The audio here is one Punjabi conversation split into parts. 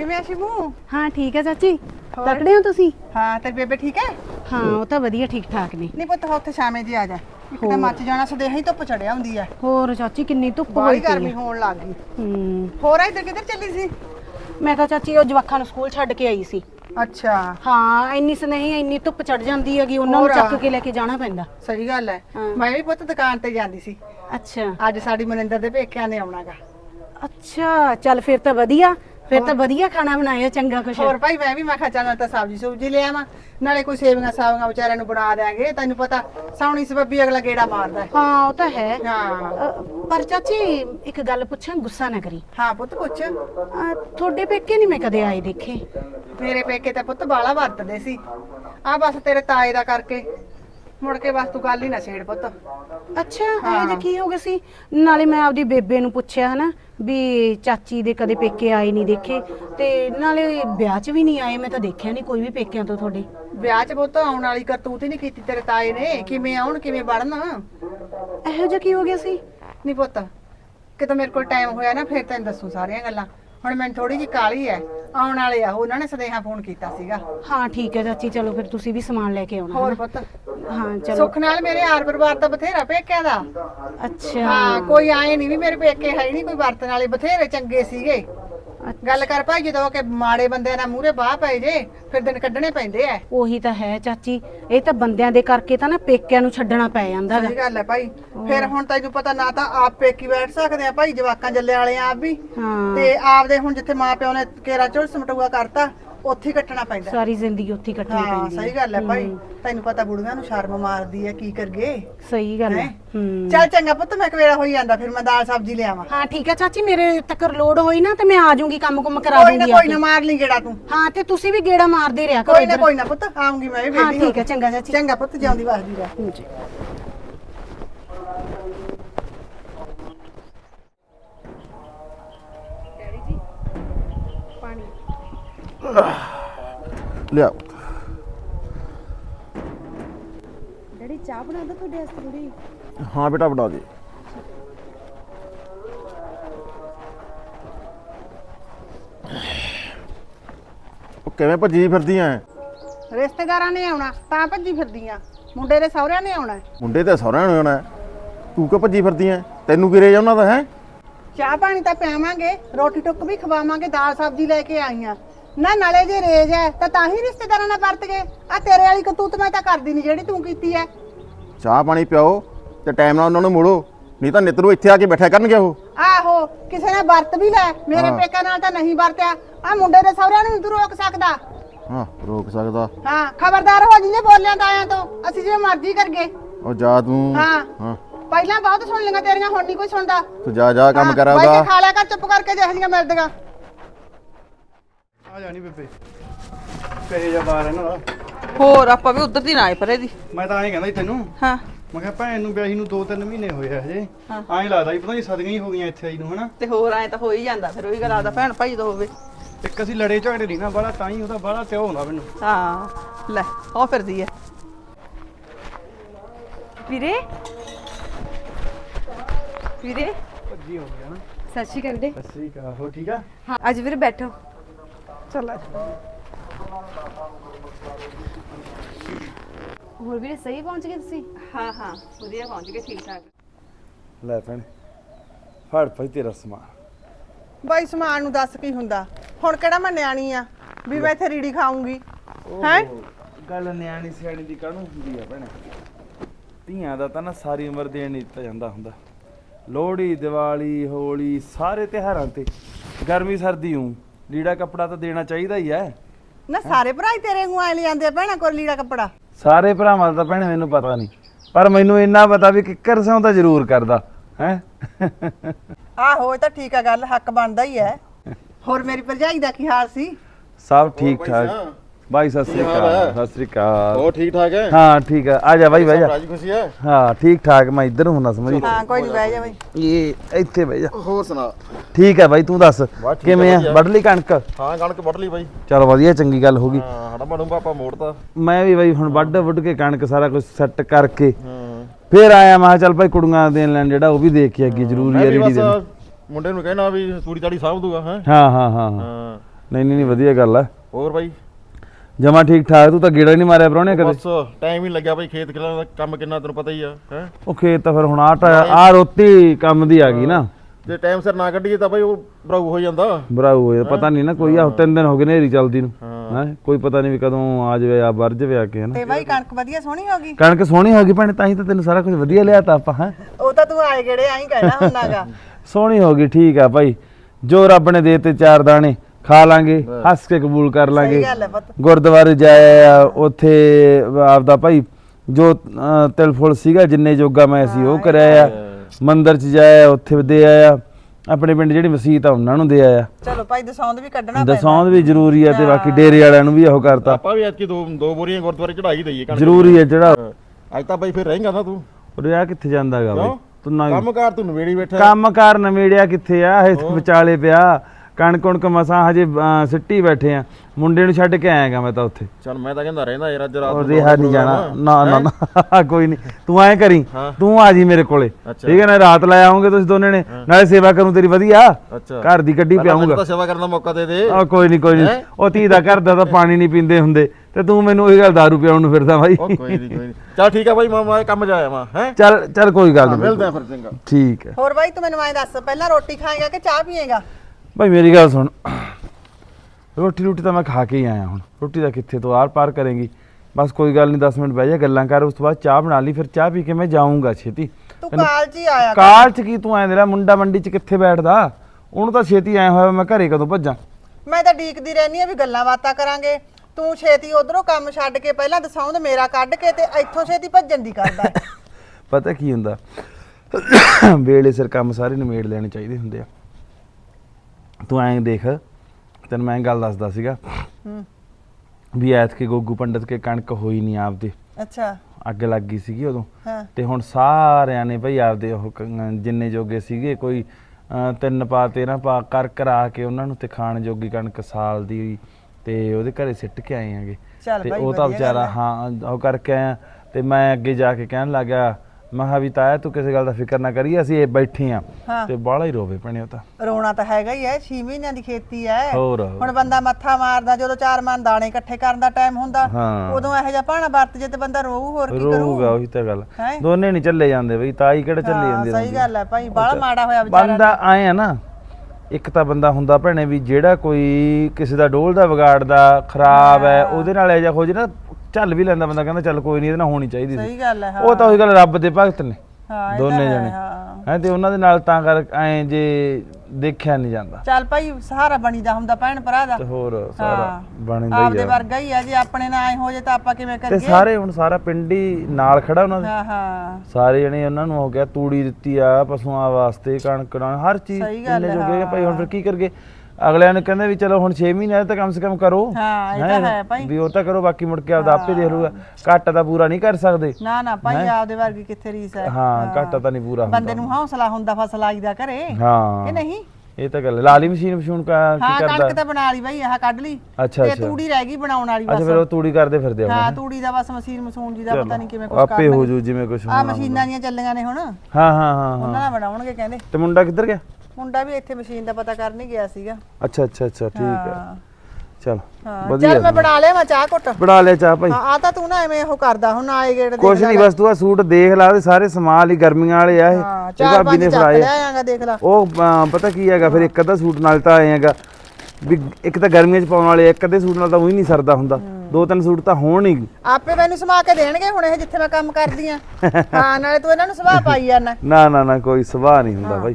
ਕਿਵੇਂ ਆ ਸ਼ਿਵੂ ਹਾਂ ਠੀਕ ਹੈ ਚਾਚੀ? ਤਕੜੇ ਹੋ ਤੁਸੀਂ? ਹਾਂ ਤੇ ਬੇਬੇ ਠੀਕ ਹੈ ਹਾਂ ਉਹ ਤਾਂ ਵਧੀਆ ਠੀਕ ਠਾਕ ਨੇ। ਨਹੀਂ ਪੁੱਤ ਉੱਥੇ ਸ਼ਾਮੇ ਜੀ ਆ ਜਾ। ਇੱਕ ਤਾਂ ਮੱਚ ਜਾਣਾ ਸਦੇਹਾ ਹੀ ਧੁੱਪ ਚੜਿਆ ਹੁੰਦੀ ਆ ਹੋਰ ਚਾਚੀ ਕਿੰਨੀ ਧੁੱਪ ਹੋਈ ਪਈ ਗਰਮੀ ਹੋਣ ਲੱਗ ਗਈ। ਹੂੰ। ਹੋਰ ਇੱਧਰ ਕਿੱਧਰ ਚੱਲੀ ਸੀ? ਮੈਂ ਤਾਂ ਚਾਚੀ ਉਹ ਜਵਾਕਾਂ ਨੂੰ ਸਕੂਲ ਛੱਡ ਕੇ ਆਈ ਸੀ। ਅੱਛਾ। ਹਾਂ ਇੰਨੀ ਸਨੇਹੀ ਇੰਨੀ ਧੁੱਪ ਚੜ ਜਾਂਦੀ ਹੈਗੀ ਉਹਨਾਂ ਨੂੰ ਹੋਰ। ਚੱਕ ਕੇ ਲੈ ਕੇ ਜਾਣਾ ਪੈਂਦਾ। ਸਹੀ ਗੱਲ ਹੈ ਹਾਂ। ਮੈਂ ਵੀ ਪੁੱਤ ਦੁਕਾਨ ਤੇ ਜਾਂਦੀ ਸੀ। ਅੱਛਾ। ਅੱਜ ਸਾਡੀ ਮਨਿੰਦਰ ਦੇ ਪੇਕਿਆਂ ਨੇ ਆਉਣਾਗਾ। ਅੱਛਾ ਚੱਲ ਫਿਰ ਤਾਂ ਵਧੀਆ। ਫਿਰ ਤਾਂ ਵਧੀਆ ਖਾਣਾ ਬਣਾਇਆ ਚੰਗਾ ਕੁਛ। ਹੋਰ ਭਾਈ ਮੈਂ ਵੀ ਮੈਂ ਕਿਹਾ ਚੱਲ ਤਾਂ ਸਬਜ਼ੀ ਸੁਬਜੀ ਲੈ ਆਵਾਂ। ਨਾਲੇ ਕੋਈ ਸੇਵੀਆਂ ਸਾਵੀਆਂ ਵਿਚਾਰਿਆਂ ਨੂੰ ਬਣਾ ਦਿਆਂਗੇ ਤੈਨੂੰ ਪਤਾ ਸਾਉਣੀ ਸਬੱਬੀ ਅਗਲਾ ਗੇੜਾ ਮਾਰਦਾ ਹੈ। ਹਾਂ ਉਹ ਤਾਂ ਹੈ। ਹਾਂ। ਅ, ਪਰ ਚਾਚੀ ਇੱਕ ਗੱਲ ਪੁੱਛਾਂ ਗੁੱਸਾ ਨਾ ਕਰੀ। ਹਾਂ ਪੁੱਤ ਪੁੱਛ। ਅ, ਤੁਹਾਡੇ ਪੇਕੇ ਨਹੀਂ ਮੈਂ ਕਦੇ ਆਏ ਦੇਖੇ। ਮੇਰੇ ਪੇਕੇ ਤਾਂ ਪੁੱਤ ਬਾਲਾ ਵਰਤਦੇ ਸੀ। ਆ ਬਸ ਤੇਰੇ ਤਾਏ ਦਾ ਕਰਕੇ। ਮੁੜ ਕੇ ਬਸ ਤੂੰ ਗੱਲ ਹੀ ਨਾ ਛੇੜ ਪੁੱਤ। ਅੱਛਾ ਇਹ ਜੇ ਕੀ ਹੋ ਗਿਆ ਸੀ? ਨਾਲੇ ਮੈਂ ਆਪਦੀ ਬੇਬੇ ਨੂੰ ਪੁੱਛਿਆ ਹਨਾ? ਵੀ ਚਾਚੀ ਦੇ ਕਦੇ ਪੇਕੇ ਆਏ ਨਹੀਂ ਦੇਖੇ ਤੇ ਨਾਲੇ ਵਿਆਹ 'ਚ ਵੀ ਨਹੀਂ ਆਏ ਮੈਂ ਤਾਂ ਦੇਖਿਆ ਨਹੀਂ ਕੋਈ ਵੀ ਪੇਕਿਆਂ ਤੋਂ ਤੁਹਾਡੇ। ਵਿਆਹ 'ਚ ਪੁੱਤ ਆਉਣ ਵਾਲੀ ਕਰਤੂਤ ਹੀ ਨਹੀਂ ਕੀਤੀ ਤੇਰੇ ਤਾਏ ਨੇ ਕਿਵੇਂ ਆਉਣ ਕਿਵੇਂ ਵੜਨ। ਇਹੋ ਜਿਹਾ ਕੀ ਹੋ ਗਿਆ ਸੀ? ਨਹੀਂ ਪੁੱਤ ਕਿਤੇ ਮੇਰੇ ਕੋਲ ਟਾਈਮ ਹੋਇਆ ਨਾ ਫਿਰ ਤੈਨੂੰ ਦੱਸੂ ਸਾਰੀਆਂ ਗੱਲਾਂ। ਹੁਣ ਮੈਨੂੰ ਥੋੜੀ ਜਿਹੀ ਕਾਲੀ ਐ ਆਉਣ ਵਾਲੇ ਆ ਉਹਨਾਂ ਨੇ ਸਦੇਹਾ ਫੋਨ ਕੀਤਾ ਸੀਗਾ। ਹਾਂ ਠੀਕ ਹੈ ਚਾਚੀ ਚਲੋ ਫਿਰ ਤੁਸੀਂ ਵੀ ਸਮਾਨ ਲੈ ਕੇ ਆਉਣਾ ਹੋਰ। ਪੁੱਤ? ਹਾਂ ਚਲੋ। ਸੁੱਖ ਨਾਲ ਮੇਰੇ ਆਰ ਪਰਿਵਾਰ ਦਾ ਬਥੇਰਾ ਪੇਕਿਆਂ ਦਾ। ਅੱਛਾ। ਹਾਂ ਕੋਈ ਆਏ ਨਹੀਂ ਵੀ ਮੇਰੇ ਪੇਕੇ ਹੈ ਹੀ ਨਹੀਂ ਕੋਈ ਵਰਤਣ ਵਾਲੇ ਬਥੇਰੇ ਚੰਗੇ ਸੀਗੇ। ਗੱਲ ਕਰ ਭਾਈ ਜਦੋਂ ਕਿ ਮਾੜੇ ਬੰਦਿਆਂ ਨਾਲ ਮੂਹਰੇ ਬਾਹ ਪਏ ਜੇ ਫਿਰ ਦਿਨ ਕੱਢਣੇ ਪੈਂਦੇ ਐ। ਉਹੀ ਤਾਂ ਹੈ ਚਾਚੀ ਇਹ ਤਾਂ ਬੰਦਿਆਂ ਦੇ ਕਰਕੇ ਤਾਂ ਨਾ ਪੇਕਿਆਂ ਨੂੰ ਛੱਡਣਾ ਪੈ ਜਾਂਦਾ ਗਾ। ਸਹੀ ਗੱਲ ਹੈ ਭਾਈ। ਫਿਰ ਹੁਣ ਤੈਨੂੰ ਪਤਾ ਨਾ ਤਾਂ ਆਪ ਪੇਕੀ ਬੈਠ ਸਕਦੇ ਆ ਭਾਈ ਜਵਾਕਾਂ ਜੱਲੇ ਵਾਲੇ ਆਪ ਵੀ। ਹਾਂ। ਤੇ ਆਪਦੇ ਹੁਣ ਜਿੱਥੇ ਮਾਂ ਪਿਓ ਨੇ ਕੇਰਾ ਚੁਰ ਸਮਟੂਆ ਕਰਤਾ ਉੱਥੇ ਹੀ ਕੱਟਣਾ ਪੈਂਦਾ ਸਾਰੀ ਜ਼ਿੰਦਗੀ ਉੱਥੇ ਹੀ ਕੱਟਣੀ ਹਾਂ ਪੈਂਦੀ ਸਹੀ ਗੱਲ ਹੈ ਭਾਈ। ਤੈਨੂੰ ਪਤਾ ਬੁੜੀਆਂ ਨੂੰ ਸ਼ਰਮ ਮਾਰਦੀ ਹੈ ਕੀ ਕਰਗੇ? ਸਹੀ ਗੱਲ ਹੈ। ਹੈਂ? ਹੂੰ। ਚੱਲ ਚੰਗਾ ਪੁੱਤ ਮੈਂ ਕਵੇਲਾ ਹੋਈ ਜਾਂਦਾ ਫਿਰ ਮੈਂ ਦਾਲ ਸਬਜ਼ੀ ਲਿਆਵਾਂ ਹਾਂ ਠੀਕ ਹੈ ਚਾਚੀ ਮੇਰੇ ਤੱਕ ਲੋੜ ਹੋਈ ਨਾ ਤੇ ਮੈਂ ਆ ਜਾਊਂਗੀ ਕੰਮ ਕੁਮ ਕਰਾ ਕੋਈ ਨਾ ਦੂੰਗੀ ਕੋਈ। ਨਾ ਮਾਰ ਲਈ ਗੇੜਾ ਤੂੰ। ਹਾਂ ਤੇ ਤੁਸੀਂ ਵੀ ਗੇੜਾ ਮਾਰਦੇ ਰਿਹਾ ਕਰੋ ਕੋਈ ਨਾ ਇੱਧਰ। ਕੋਈ ਨਾ ਪੁੱਤ ਆਉਂਗੀ ਮੈਂ ਵੀ ਹਾਂ ਹੋ ਠੀਕ ਹੈ। ਚੰਗਾ ਚਾਚੀ। ਚੰਗਾ ਪੁੱਤ ਜਿਉਂਦੀ ਵਸਦੀ ਰਹਿ। ਜੀ ਲਿਆ। ਡੈਡੀ ਚਾਹ ਬਣਾ ਦੋ ਤੁਹਾਡੇ ਵਾਸਤੇ ਥੋੜੀ ਹਾਂ ਬੇਟਾ ਬਣਾ ਦੇ। ਉਹ ਕਿਵੇਂ ਭੱਜੀ ਫਿਰਦੀ ਐ? ਰਿਸ਼ਤੇਦਾਰਾਂ ਨੇ ਆਉਣਾ ਤਾਂ ਭੱਜੀ ਫਿਰਦੀਆਂ ਮੁੰਡੇ ਦੇ ਸਹੁਰਿਆਂ ਨੇ ਆਉਣਾ। ਮੁੰਡੇ ਤੇ ਸਹੁਰਿਆਂ ਨੂੰ ਆਉਣਾ। ਹੈ। ਤੂੰ ਕਿਉਂ ਭੱਜੀ ਫਿਰਦੀ ਐ? ਤੈਨੂੰ ਕੀ ਰੇ ਉਹਨਾਂ ਦਾ ਹੈ? ਚਾਹ ਪਾਣੀ ਤਾਂ ਪਿਆਵਾਂਗੇ ਰੋਟੀ ਟੁੱਕ ਵੀ ਖਵਾਵਾਂਗੇ ਦਾਲ ਸਬਜ਼ੀ ਲੈ ਕੇ ਆਈਆਂ। ਨਾ ਨਾਲੇ ਜੇ ਰੇਜ ਹੈ ਤਾਂ ਤਾਂ ਹੀ ਰਿਸ਼ਤੇਦਾਰਾਂ ਨਾਲ ਵਰਤ ਗਏ। ਆ ਤੇਰੇ ਵਾਲੀ ਕਤੂਤ ਮੈਂ ਤਾਂ ਕਰਦੀ ਨਹੀਂ ਜਿਹੜੀ ਤੂੰ ਕੀਤੀ ਹੈ। ਚਾਹ ਪਾਣੀ ਪਿਆਓ ਤੇ ਟਾਈਮ ਨਾਲ ਉਹਨਾਂ ਨੂੰ ਮੋੜੋ ਨਹੀਂ ਤਾਂ ਨਿੱਤ ਨੂੰ ਇੱਥੇ ਆ ਕੇ ਬੈਠਿਆ ਕਰਨਗੇ ਉਹ। ਆਹੋ ਕਿਸੇ ਨੇ ਵਰਤ ਵੀ ਲੈ ਮੇਰੇ ਹਾਂ। ਪੇਕਾ ਨਾਲ ਤਾਂ ਨਹੀਂ ਵਰਤਿਆ। ਆ ਮੁੰਡੇ ਦੇ ਸਹੁਰਿਆਂ ਨੂੰ ਨੀ ਤੂੰ ਰੋਕ ਸਕਦਾ। ਹਾਂ ਰੋਕ ਸਕਦਾ। ਹਾਂ ਖਬਰਦਾਰ ਹੋ ਜੀ ਜੇ ਬੋਲਿਆ ਤਾਂ ਆਇਆ ਤੋਂ। ਅਸੀਂ ਜਿਵੇਂ ਮਰਜ਼ੀ ਕਰਗੇ ਉਹ ਜਾ ਤੂੰ। ਹਾਂ। ਹਾਂ। ਪਹਿਲਾਂ ਬਹੁਤ ਸੁਣ ਲਈਆਂ ਤੇਰੀਆਂ ਹੁਣ ਨਹੀਂ ਕੋਈ ਸੁਣਦਾ। ਤੂੰ ਜਾ ਜਾ ਕੰਮ ਹਾਂ, ਕਰ ਬਾਈ ਖਾ ਲਿਆ ਕਰ ਚੁੱਪ ਕਰਕੇ ਜਿਹੋ ਜਿਹੀਆਂ ਮਿਲਦੀਆਂ। ਆ ਜਾਣੀ ਬੇਬੇ। ਕਹੇ ਜਾ ਬਾਹਰ ਇਹਨਾਂ ਦਾ। ਹੋਰ ਆਪਾਂ ਵੀ ਉਧਰ ਦੀ ਨਾ ਆਏ ਪਰੇ ਦੀ। ਮੈਂ ਤਾਂ ਐਂ ਕਹਿੰਦਾ ਸੀ ਤੈਨੂੰ। ਹਾਂ। ਮੈਂ ਕਿਹਾ ਭੈਣ ਨੂੰ ਵਿਆਹੀ ਨੂੰ 2-3 ਮਹੀਨੇ ਹੋਏ ਆ ਹਜੇ। ਹਾਂ। ਐਂ ਲੱਗਦਾ ਸੀ ਪਤਾ ਨਹੀਂ ਸਦੀਆਂ ਹੀ ਹੋ ਗਈਆਂ ਇੱਥੇ ਆਈ ਨੂੰ ਹਨਾ। ਤੇ ਹੋਰ ਐ ਤਾਂ ਹੋ ਹੀ ਜਾਂਦਾ ਫਿਰ ਉਹੀ ਗੱਲ ਆਦਾ ਭੈਣ ਭਾਈ ਦਾ ਹੋਵੇ। ਇੱਕ ਅਸੀਂ ਲੜੇ ਝਗੜੇ ਨਹੀਂ ਨਾ ਬੜਾ ਤਾਂ ਹੀ ਉਹਦਾ ਬੜਾ ਤਿਉ ਹੁੰਦਾ ਮੈਨੂੰ। ਹਾਂ ਲੈ ਉਹ ਫਿਰਦੀ ਐ। ਵੀਰੇ? ਵੀਰੇ? ਭੱਜੀ ਹੋ ਗਿਆ ਨਾ। ਸਤਿ ਸ਼੍ਰੀ ਅਕਾਲ ਵੀਰੇ ਹੋ ਠੀਕ ਆ? ਹਾਂ ਅੱਜ ਵੀਰੇ ਬੈਠੋ। ਚੱਲ। ਹੋਰ ਵੀਰੇ ਸਹੀ ਪਹੁੰਚ ਗਏ ਤੁਸੀਂ? ਹਾਂ ਹਾਂ ਵਧੀਆ ਪਹੁੰਚ ਗਏ ਠੀਕ ਠਾਕ। ਲੈ ਭੈਣ ਫੜ ਭਾਈ ਤੇਰਾ ਸਮਾਨ। ਬਾਈ ਸਮਾਨ ਨੂੰ ਦੱਸ ਕੀ ਹੁੰਦਾ? ਹੁਣ ਕਿਹੜਾ ਮੈਂ ਨਿਆਣੀ ਆ? ਵੀ ਮੈਂ ਇੱਥੇ ਰੀੜੀ ਖਾਊਂਗੀ। ਹੈ? ਗੱਲ ਨਿਆਣੀ ਸਿਆਣੀ ਦੀ ਕਾਹਨੂੰ ਹੁੰਦੀ ਆ ਭੈਣੇ? ਧੀਆਂ ਦਾ ਤਾਂ ਨਾ ਸਾਰੀ ਉਮਰ ਦੇਣ ਨਹੀਂ ਦਿੱਤਾ ਜਾਂਦਾ ਹੁੰਦਾ। ਲੋਹੜੀ ਦੀਵਾਲੀ ਹੋਲੀ ਸਾਰੇ ਤਿਉਹਾਰਾਂ ਤੇ ਗਰਮੀ ਸਰਦੀ ਹੂੰ ਲੀੜਾ ਕੱਪੜਾ ਤਾਂ ਦੇਣਾ ਚਾਹੀਦਾ ਹੀ ਐ ਨਾ ਸਾਰੇ ਭਰਾ ਹੀ ਤੇਰੇ ਨੂੰ ਐ ਲੈ ਜਾਂਦੇ ਆ ਭੈਣਾ ਕੋਲ ਲੀੜਾ ਕੱਪੜਾ? ਸਾਰੇ ਭਰਾਵਾਂ ਦਾ ਤਾਂ ਭੈਣੇ ਮੈਨੂੰ ਪਤਾ ਨਹੀਂ ਪਰ ਮੈਨੂੰ ਇੰਨਾ ਪਤਾ ਵੀ ਕਿੱਕਰ ਸਿਉਂ ਤਾਂ ਜ਼ਰੂਰ ਕਰਦਾ ਹੈ? ਆਹੋ ਇਹ ਤਾਂ ਠੀਕ ਆ ਗੱਲ ਹੱਕ ਬਣਦਾ ਹੀ ਐ ਹੋਰ ਮੇਰੀ ਭਰਜਾਈ ਦਾ ਕੀ ਹਾਲ ਸੀ? ਸਭ ਠੀਕ ਠਾਕ। ਬਾਈ ਸਤਿ ਸ੍ਰੀ ਅਕਾਲ ਸਤਿ ਸ੍ਰੀ ਅਕਾਲ ਉਹ ਠੀਕ ਠਾਕ ਹੈ ਹਾਂ ਠੀਕ ਆ ਆ ਜਾ ਬਾਈ ਬਹਿ ਜਾ ਰਾਜੀ ਖੁਸ਼ੀ ਹੈ ਹਾਂ ਠੀਕ ਠਾਕ ਮੈਂ ਇੱਧਰ ਹੁਣਾ ਸਮਝੀ ਹਾਂ ਕੋਈ ਨਹੀਂ ਬਹਿ ਜਾ ਬਈ ਇਹ ਇੱਥੇ ਬਹਿ ਜਾ ਹੋਰ ਸੁਣਾ ਠੀਕ ਹੈ ਬਾਈ ਤੂੰ ਦੱਸ ਬਸ ਠੀਕ ਆ, ਕਿਵੇਂ ਆ ਵਧੀਆ। ਵੱਢ ਲਈ ਕਣਕ ਹਾਂ ਕਣਕ ਵੱਢ ਲਈ ਬਾਈ ਚਲ ਵਧੀਆ ਚੰਗੀ ਗੱਲ ਹੋ ਗਈ ਹਾਂ ਹੜਾ ਮੜੂੰਗਾ ਆਪਾਂ ਮੋੜਤਾ ਮੈਂ ਵੀ ਬਾਈ ਹੁਣ ਵੱਢ ਵੁੱਢ ਕੇ ਕਣਕ ਸਾਰਾ ਕੁਝ ਸੈੱਟ ਕਰਕੇ ਹਾਂ ਫੇਰ ਆਇਆ ਮੈਂ ਕਿਹਾ ਚੱਲ ਭਾਈ ਕੁੜੀਆਂ ਦੇਣ ਲੈਣ ਜਿਹੜਾ ਉਹ ਵੀ ਦੇਖ ਕੇ ਅੱਗੇ ਜ਼ਰੂਰੀ ਮੈਂ ਹੈ ਵੀ ਰੇੜੀ ਬਸ ਦੇ ਮੁੰਡੇ ਨੂੰ ਕਹਿਣਾ ਵੀ ਤੂੜੀ ਤਾੜੀ ਸਾਂਭ ਦੂਗਾ ਹੈ ਹਾਂ ਹਾਂ ਹਾਂ ਹਾਂ। ਹਾਂ ਨਹੀਂ ਨਹੀਂ ਨਹੀਂ ਵਧੀਆ ਗੱਲ ਆ ਹੋਰ ਬਾਈ ਜਮਾ ਠੀਕ ਠਾਕ ਤੂੰ ਤਾਂ ਗੇੜਾ ਨਹੀਂ ਮਾਰਿਆ ਪ੍ਰਾਹੁਣੇ ਕਦੇ। ਬਸ ਟਾਈਮ ਹੀ ਲੱਗਿਆ ਬਾਈ ਖੇਤ ਖਿਲਾਣ ਦਾ ਕੰਮ ਕਿੰਨਾ ਤੈਨੂੰ ਪਤਾ ਹੀ ਆ ਹੈ? ਉਹ ਖੇਤ ਤਾਂ ਫਿਰ ਹੁਣ ਆ ਆ ਰੋਟੀ ਕੰਮ ਦੀ ਆ ਗਈ ਨਾ। ਜੇ ਟਾਈਮ ਸਿਰ ਨਾ ਕੱਢੀਏ ਤਾਂ ਬਾਈ ਉਹ ਬਰਾਊ ਹੋ ਜਾਂਦਾ। ਬਰਾਊ ਹੋਇਆ ਪਤਾ ਨਹੀਂ ਨਾ ਕੋਈ ਆ ਤਿੰਨ ਦਿਨ ਹੋ ਗਏ ਨੇਰੀ ਚੱਲਦੀ ਨੂੰ ਹਾਂ। ਹੈ? ਕੋਈ ਪਤਾ ਨਹੀਂ ਵੀ ਕਦੋਂ ਆ ਜਾਵੇ ਆ ਵਰ ਜਾਵੇ ਆ ਕੇ ਹਨਾ। ਤੇ ਬਾਈ ਕਣਕ ਵਧੀਆ ਸੋਹਣੀ ਹੋ ਗਈ? ਕਣਕ ਸੋਹਣੀ ਹੋ ਗਈ ਭੈਣੇ ਤਾਂ ਹੀ ਤਾਂ ਤੈਨੂੰ ਸਾਰਾ ਕੁਝ ਵਧੀਆ ਲਿਆ ਤਾ ਆਪਾਂ ਹੈ? ਉਹ ਤਾਂ ਤੂੰ ਆਏ ਗੇੜੇ ਆਈ ਕਹਿਣਾ ਹੁੰਨਾਗਾ। ਸੋਹਣੀ ਹੋ ਗਈ ਠੀਕ ਆ ਭਾਈ। ਜੋ ਰੱਬ ਨੇ ਦੇਤੇ ਚਾਰ ਦਾਣੇ ਖਾ ਲਾਂਗੇ ਹੱਸ ਕੇ ਕਬੂਲ ਕਰ ਲਾਂਗੇ। ਸਹੀ ਗੱਲ ਹੈ ਪੁੱਤ। ਗੁਰਦੁਆਰੇ ਜਾਇਆ ਉੱਥੇ ਆਪਦਾ ਭਾਈ ਜੋ ਅਹ, ਤਿਲ ਫੁੱਲ ਸੀਗਾ ਜਿੰਨੇ ਜੋਗਾ ਮੈਂ ਸੀ ਉਹ ਕਰਿਆ ਆ। ਮੰਦਿਰ ਚ ਜਾਇਆ ਉੱਥੇ ਦੇ ਆਇਆ। ਆਪਣੇ ਪਿੰਡ ਜਿਹੜੀ ਮਸਜਿਦ ਆ ਉਹਨਾਂ ਨੂੰ ਦੇ ਆਇਆ। ਚਲੋ ਭਾਈ ਦਸੌਂਦ ਵੀ ਕੱਢਣਾ ਪੈਂਦਾ। ਦਸੌਂਦ ਵੀ ਜ਼ਰੂਰੀ ਆ ਤੇ ਬਾਕੀ ਡੇਰੇ ਵਾਲਿਆਂ ਨੂੰ ਵੀ ਇਹੋ ਕਰਤਾ। ਆਪਾਂ ਵੀ ਐਤਕੀ ਦੋ ਦੋ ਬੋਰੀਆਂ ਗੁਰਦੁਆਰੇ ਚੜਾਈ ਦਈਏ ਕਣਕ ਜ਼ਰੂਰੀ ਹੈ ਜਿਹੜਾ ਅੱਜ ਤਾਂ ਬਾਈ ਫਿਰ ਰਹੇਗਾ ਨਾ ਤੂੰ। ਰਿਆ ਕਿੱਥੇ ਜਾਂਦਾਗਾ ਬਈ? ਤੂੰ ਨਾ ਕੰਮਕਾਰ ਤੂੰ ਨਵੇੜੀ ਬੈਠਾ। ਕੰਮ ਕਾਰ ਨਵੇੜਿਆ ਕਿੱਥੇ ਆ? ਇਹ ਵਿਚਾਲੇ ਪਿਆ। ਕਣਕ ਕਣਕ ਮਸਾਂ ਹਜੇ ਅਹ, ਸਿੱਟੀ ਬੈਠੇ ਆ। ਮੁੰਡੇ ਨੂੰ ਛੱਡ ਕੇ ਆਇਆਗਾ ਮੈਂ ਤਾਂ ਉੱਥੇ। ਚਲ ਮੈਂ ਤਾਂ ਕਹਿੰਦਾ ਰਹਿੰਦਾ ਯਾਰ ਅੱਜ ਰਾਤ ਨੂੰ ਰਿਹਾ ਨਹੀਂ ਜਾਣਾ। ਨਾ ਨਾ ਨਾ ਕੋਈ ਨਹੀਂ ਤੂੰ ਐ ਕਰੀ ਹਾਂ। ਤੂੰ ਆ ਜੀ ਮੇਰੇ ਕੋਲੇ। ਅੱਛਾ। ਠੀਕ ਹੈ ਨਾ ਰਾਤ ਲੈ ਆਉਂਗੇ ਤੁਸੀਂ ਦੋਨੇ ਨੇ। ਨਾਲੇ ਸੇਵਾ ਕਰੂੰ ਤੇਰੀ ਵਧੀਆ। ਅੱਛਾ। ਘਰ ਦੀ ਗੱਡੀ ਪਹਿਲਾਂ ਮੈਨੂੰ ਪਿਆਉਂਗਾ। ਤਾਂ ਸੇਵਾ ਕਰਨ ਦਾ ਮੌਕਾ ਦੇ ਦੇ। ਆ ਕੋਈ ਨਹੀਂ ਕੋਈ ਨਹੀਂ ਹੈਂ? ਉਹ ਧੀ ਦਾ ਘਰ ਦਾ ਤਾਂ ਪਾਣੀ ਨਹੀਂ ਪੀਂਦੇ ਹੁੰਦੇ। ਤੇ ਤੂੰ ਮੈਨੂੰ ਉਹੀ ਗੱਲ ਦਾਰੂ ਪਿਆਉਣ ਨੂੰ ਫਿਰਦਾ ਬਾਈ। ਉਹ ਕੋਈ ਨਹੀਂ ਕੋਈ ਨਹੀਂ ਚਲ ਠੀਕ ਆ ਬਾਈ ਮੈਂ ਮੈਂ ਕੰਮ ਜਾਇਆ ਮੈਂ ਹੈ? ਚੱਲ ਚੱਲ ਕੋਈ ਗੱਲ ਨਹੀਂ ਮਿਲਦੇ ਆ ਫਿਰ ਚੰਗਾ। ਠੀਕ ਹੈ। ਹੋਰ ਬਾਈ ਤੂੰ ਮੈਨੂੰ ਐਂ ਦੱਸ ਪਹਿਲਾਂ ਰੋਟੀ ਖਾਏਗਾ ਕਿ ਚਾਹ ਪੀਏਗਾ? ਭਾਈ ਮੇਰੀ ਗੱਲ ਸੁਣ। ਰੋਟੀ ਰੋਟੀ ਤਾਂ ਮੈਂ ਖਾ ਕੇ ਹੀ ਆਇਆ ਹੁਣ। ਰੋਟੀ ਦਾ ਕਿੱਥੇ ਤੋਂ ਆਰ ਪਾਰ ਕਰੇਂਗੀ। ਬਸ ਕੋਈ ਗੱਲ ਨਹੀਂ 10 ਮਿੰਟ ਬਹਿ ਜਾ ਗੱਲਾਂ ਕਰ ਉਸ ਤੋਂ ਬਾਅਦ ਚਾਹ ਬਣਾ ਲਈ ਫਿਰ ਚਾਹ ਪੀ ਕੇ ਮੈਂ ਜਾਊਂਗਾ ਛੇਤੀ। ਤੂੰ ਕਾਲ ਜੀ ਆਇਆ ਕਰ। ਕਾਲ ਚ ਕੀ ਤੂੰ ਐ ਮੇਰਾ ਮੁੰਡਾ ਮੰਡੀ ਚ ਕਿੱਥੇ ਬੈਠਦਾ? ਉਹਨੂੰ ਤਾਂ ਛੇਤੀ ਆਇਆ ਹੋਇਆ ਮੈਂ ਘਰੇ ਕਦੋਂ ਭੱਜਾਂ? ਮੈਂ ਤਾਂ ਡੀਕਦੀ ਰਹਿਨੀ ਆ ਵੀ ਗੱਲਾਂ ਬਾਤਾਂ ਕਰਾਂਗੇ। ਤੂੰ ਛੇਤੀ ਉਧਰੋਂ ਕੰਮ ਛੱਡ ਕੇ ਪਹਿਲਾਂ ਦਸੌਂਦ ਮੇਰਾ ਕੱਢ ਕੇ ਤੇ ਇੱਥੋਂ ਛੇਤੀ ਭੱਜਣ ਦੀ ਕਰਦਾ। ਹੈ। ਪਤਾ ਕੀ ਹੁੰਦਾ? ਵੇਲੇ ਸਿਰ ਕੰਮ ਸਾਰੇ ਨਿਮੇੜ ਲੈਣੇ ਚਾਹੀਦੇ ਹੁੰਦੇ ਆ। ਤੂੰ ਐਂ ਦੇਖ ਤੈਨੂੰ ਮੈਂ ਗੱਲ ਦੱਸਦਾ ਸੀਗਾ ਹੂੰ। ਵੀ ਐਤ ਕੇ ਗੋਗੂ ਪੰਡਤ ਕੇ ਕਣਕ ਹੋਈ ਨਹੀਂ ਆਪਦੇ। ਅੱਛਾ। ਅੱਗ ਲੱਗ ਗਈ ਸੀਗੀ ਉਦੋਂ। ਹਾਂ। ਤੇ ਹੁਣ ਸਾਰਿਆਂ ਨੇ ਭਈ ਆਪਦੇ ਉਹ ਕ- ਜਿੰਨੇ ਜੋਗੇ ਸੀਗੇ ਕੋਈ ਅਹ, ਤਿੰਨ ਪਾ ਤੇਰਾਂ ਪਾ ਕਰ ਕਰਾ ਕੇ ਉਹਨਾਂ ਨੂੰ ਤੇ ਖਾਣ ਜੋਗੀ ਕਣਕ ਸਾਲ ਦੀ ਤੇ ਉਹਦੇ ਘਰੇ ਸਿੱਟ ਕੇ ਆਏ ਆਂਗੇ ਚੱਲ ਤੇ ਭਾਈ ਉਹ ਤਾਂ ਵਧੀਆ ਵਿਚਾਰਾ। ਹਾਂ ਉਹ ਕਰਕੇ ਆਇਆ। ਤੇ ਮੈਂ ਅੱਗੇ ਜਾ ਕੇ ਕਹਿਣ ਲੱਗਾ ਮੈਂ ਕਿਹਾ ਵੀ ਤਾਇਆ ਤੂੰ ਕਿਸੇ ਗੱਲ ਦਾ ਫਿਕਰ ਨਾ ਕਰੀ ਅਸੀਂ ਇਹ ਬੈਠੇ ਆ। ਹਾਂ। ਤੇ ਬਾਹਲਾ ਹੀ ਰੋਵੇ ਭੈਣੇ ਉਹ ਤਾਂ। ਰੋਣਾ ਤਾਂ ਹੈਗਾ ਹੀ ਐ 6 ਮਹੀਨਿਆਂ ਦੀ ਖੇਤੀ ਐ। ਹੋਰ। ਹੁਣ ਬੰਦਾ ਮੱਥਾ ਮਾਰਦਾ ਜਦੋਂ ਚਾਰ ਮਨ ਦਾਣੇ ਇਕੱਠੇ ਕਰਨ ਦਾ ਟਾਈਮ ਹੁੰਦਾ ਹਾਂ। ਉਦੋਂ ਇਹੋ ਜਿਹਾ ਭਾਣਾ ਵਰਤ ਜੇ ਤੇ ਬੰਦਾ ਰੋਊ ਹੋਰ ਕੀ ਕਰੂ ਰੋਊਗਾ ਉਹੀ ਤਾਂ ਗੱਲ। ਹੈਂ? ਦੋਨੇ ਨਹੀਂ ਚੱਲੇ ਜਾਂਦੇ ਬਈ ਤਾਈ ਕਿਹੜਾ ਚੱਲੇ ਹਾਂ, ਜਾਂਦੀ ਸਹੀ ਗੱਲ ਐ ਭਾਈ ਬਾਹਲਾ ਮਾੜਾ ਹੋਇਆ ਵਿਚਾਰਾ ਬੰਦਾ ਆਏ ਆ ਨਾ ਇੱਕ ਤਾਂ ਬੰਦਾ ਹੁੰਦਾ ਭੈਣੇ ਵੀ ਜਿਹੜਾ ਕੋਈ ਕਿਸੇ ਦਾ ਡੋਲ ਦਾ ਵਿਗਾੜਦਾ ਖਰਾਬ ਹੈ। ਉਹਦੇ ਨਾਲ ਇਹ ਜਿਹਾ ਹੋ ਜੇ ਨਾ ਚੱਲ ਵੀ ਲੈਂਦਾ ਬੰਦਾ ਕਹਿੰਦਾ ਚੱਲ ਕੋਈ ਨਹੀਂ ਇਹਦੇ ਨਾਲ ਹੋਣੀ ਚਾਹੀਦੀ ਸੀ। ਸਹੀ ਗੱਲ ਐ ਹਾਂ ਉਹ ਤਾਂ ਉਹੀ ਗੱਲ ਰੱਬ ਦੇ ਭਗਤ ਨੇ। ਹਾਂ, ਇਹ ਤਾਂ ਦੋਨੇ ਹੈ, ਜਣੇ। ਹਾਂ। ਹੈ ਤੇ ਉਹਨਾਂ ਦੇ ਨਾਲ ਤਾਂ ਕਰ ਐ ਜੇ ਦੇਖਿਆ ਨਹੀਂ ਜਾਂਦਾ। ਚੱਲ ਭਾਈ ਸਹਾਰਾ ਬਣੀਦਾ ਹੁੰਦਾ ਭੈਣ ਭਰਾ ਦਾ। ਤੇ ਹੋਰ ਸਾਰਾ ਹਾਂ। ਬਣਦਾ ਆਪਦੇ ਹੀ ਆ। ਵਰਗਾ ਹੀ ਆ ਜੇ ਆਪਣੇ ਨਾਲ ਐ ਹੋ ਜੇ ਤਾਂ ਆਪਾਂ ਕਿਵੇਂ ਤੇ ਕਰੀਏ? ਸਾਰੇ ਹੁਣ ਸਾਰਾ ਪਿੰਡ ਹੀ ਨਾਲ ਖੜਾ ਉਹਨਾਂ ਦੇ। ਹਾਂ ਹਾਂ। ਸਾਰੇ ਜਣੇ ਉਹਨਾਂ ਨੂੰ ਹੋ ਗਿਆ ਤੂੜੀ ਦਿੱਤੀ ਆ ਪਸ਼ੂਆਂ ਵਾਸਤੇ ਕਣਕ ਨਾਲ ਹਰ ਚੀਜ਼ ਸਹੀ ਗੱਲ ਇੰਨੇ ਹੈ, ਜੋਗੇ ਭਾਈ ਹੁਣ ਫਿਰ ਕੀ ਕਰਗੇ ਅਗਲਿਆਂ ਨੇ ਕਹਿੰਦੇ ਵੀ ਚਲੋ ਹੁਣ 6 ਮਹੀਨੇ ਤਾਂ ਕਮ ਸੇ ਕਮ ਕਰੋ। ਹਾਂ, ਇਹ ਤਾਂ ਹੈਂ? ਹੈ ਭਾਈ। ਵੀ ਉਹ ਤਾਂ ਕਰੋ ਬਾਕੀ ਮੁੜ ਕੇ ਆਪਦਾ ਆਪੇ ਦੇਖ ਲੂਗਾ ਘਾਟਾ ਤਾਂ ਪੂਰਾ ਨਹੀਂ ਕਰ ਸਕਦੇ। ਨਾ ਨਾ ਭਾਈ ਆਪਦੇ ਵਰਗੀ ਕਿੱਥੇ ਰੀਸ ਹੈ? ਹਾਂ ਘਾਟਾ ਤਾਂ ਨਹੀਂ ਪੂਰਾ ਬੰਦੇ ਹੁੰਦਾ। ਨੂੰ ਹੌਸਲਾ ਹੁੰਦਾ ਫਸਲ ਆਈ ਦਾ ਘਰੇ। ਕਿ ਹਾਂ ਨਹੀਂ? ਇਹ ਤਾਂ ਗੱਲ ਹੈ। ਲਾਲੀ ਮਸ਼ੀਨ ਮਸ਼ੂਨ ਕਾ ਹਾਂ ਕੀ ਕਣਕ ਕਰਦਾ ਤਾਂ ਬਣਾ ਲਈ ਬਾਈ ਆਹ ਕੱਢ ਲਈ। ਅੱਛਾ ਤੇ ਅੱਛਾ ਤੂੜੀ ਰਹਿ ਗਈ ਬਣਾਉਣ ਵਾਲੀ ਅੱਛਾ ਫਿਰ ਬਸ ਉਹ ਤੂੜੀ ਕਰਦੇ ਫਿਰਦੇ ਆ ਹਾਂ ਤੂੜੀ ਦਾ ਬਸ ਮਸ਼ੀਨ ਮਸੂਨ ਜੀ ਦਾ ਪਤਾ ਨਹੀਂ ਕਿਵੇਂ ਕੁਝ ਆਪੇ ਹੋ ਜੂ ਜਿਵੇਂ ਕੁਝ ਆ ਮਸ਼ੀਨਾਂ ਦੀਆਂ ਚੱਲੀਆਂ ਨੇ ਹੁਣ। ਉਹਨਾਂ ਹਾਂ ਹਾਂ ਹਾਂ। ਹਾਂ ਨਾਲ ਬਣਾਉਣਗੇ ਕਹਿੰਦੇ। ਤੇ ਮੁੰਡਾ ਕਿੱਧਰ ਗਿਆ? ਮੁੰਡਾ ਵੀ ਇੱਥੇ ਮਸ਼ੀਨ ਦਾ ਪਤਾ ਕਰਨ ਹੀ ਗਿਆ ਸੀਗਾ। ਅੱਛਾ ਅੱਛਾ ਅੱਛਾ ਠੀਕ ਹੈ। ਹਾਂ। ਚਲ ਹਾਂ। ਚੱਲ ਮੈਂ ਬਣਾ ਲਿਆ ਮੈਂ ਚਾਹ ਘੁੱਟ। ਬਣਾ ਲਿਆ ਚਾਹ ਭਾਈ। ਹਾਂ ਆ ਤਾਂ ਤੂੰ ਨਾ ਐਵੇਂ ਉਹ ਕਰਦਾ ਹੁਣ ਆਏ ਗੇੜ ਦੇ ਕੁਛ ਨਹੀਂ ਬਸ ਤੂੰ ਆ ਸੂਟ ਦੇਖ ਲਾ ਤੇ ਸਾਰੇ ਸਮਾਲ ਹੀ ਗਰਮੀਆਂ ਵਾਲੇ ਆ ਇਹ। ਹਾਂ ਇਹ ਚਾਰ ਭਾਬੀ ਪੰਜ ਨੇ ਚੱਕ ਫੜਾਏ। ਲਿਆ ਆਂਗਾ ਦੇਖ ਲੈ। ਉਹ ਪਤਾ ਕੀ ਹੈਗਾ ਫਿਰ ਇੱਕ ਅੱਧਾ ਸੂਟ ਨਾਲ ਤਾਂ ਆਏ ਹੈਗਾ ਵੀ ਇੱਕ ਤਾਂ ਗਰਮੀਆਂ 'ਚ ਪਾਉਣ ਵਾਲੇ ਇੱਕ ਅੱਧੇ ਸੂਟ ਨਾਲ ਤਾਂ ਉਹੀ ਨਹੀਂ ਸਰਦਾ ਹੁੰਦਾ। ਦੋ ਤਿੰਨ ਸੂਟ ਤਾਂ ਹੋਣ ਹੀ। ਆਪੇ ਮੈਨੂੰ ਸਮਾ ਕੇ ਦੇਣਗੇ ਹੁਣ ਇਹ ਜਿੱਥੇ ਮੈਂ ਕੰਮ ਕਰਦੀ ਆ। ਹਾਂ ਨਾਲੇ ਤੂੰ ਇਹਨਾਂ ਨੂੰ ਸੁਭਾਅ ਪਾਈ ਜਾਂਦਾ ਨਾ ਨਾ ਨਾ ਕੋਈ ਸੁਭਾਅ ਨਹੀਂ ਹੁੰਦਾ ਬਾਈ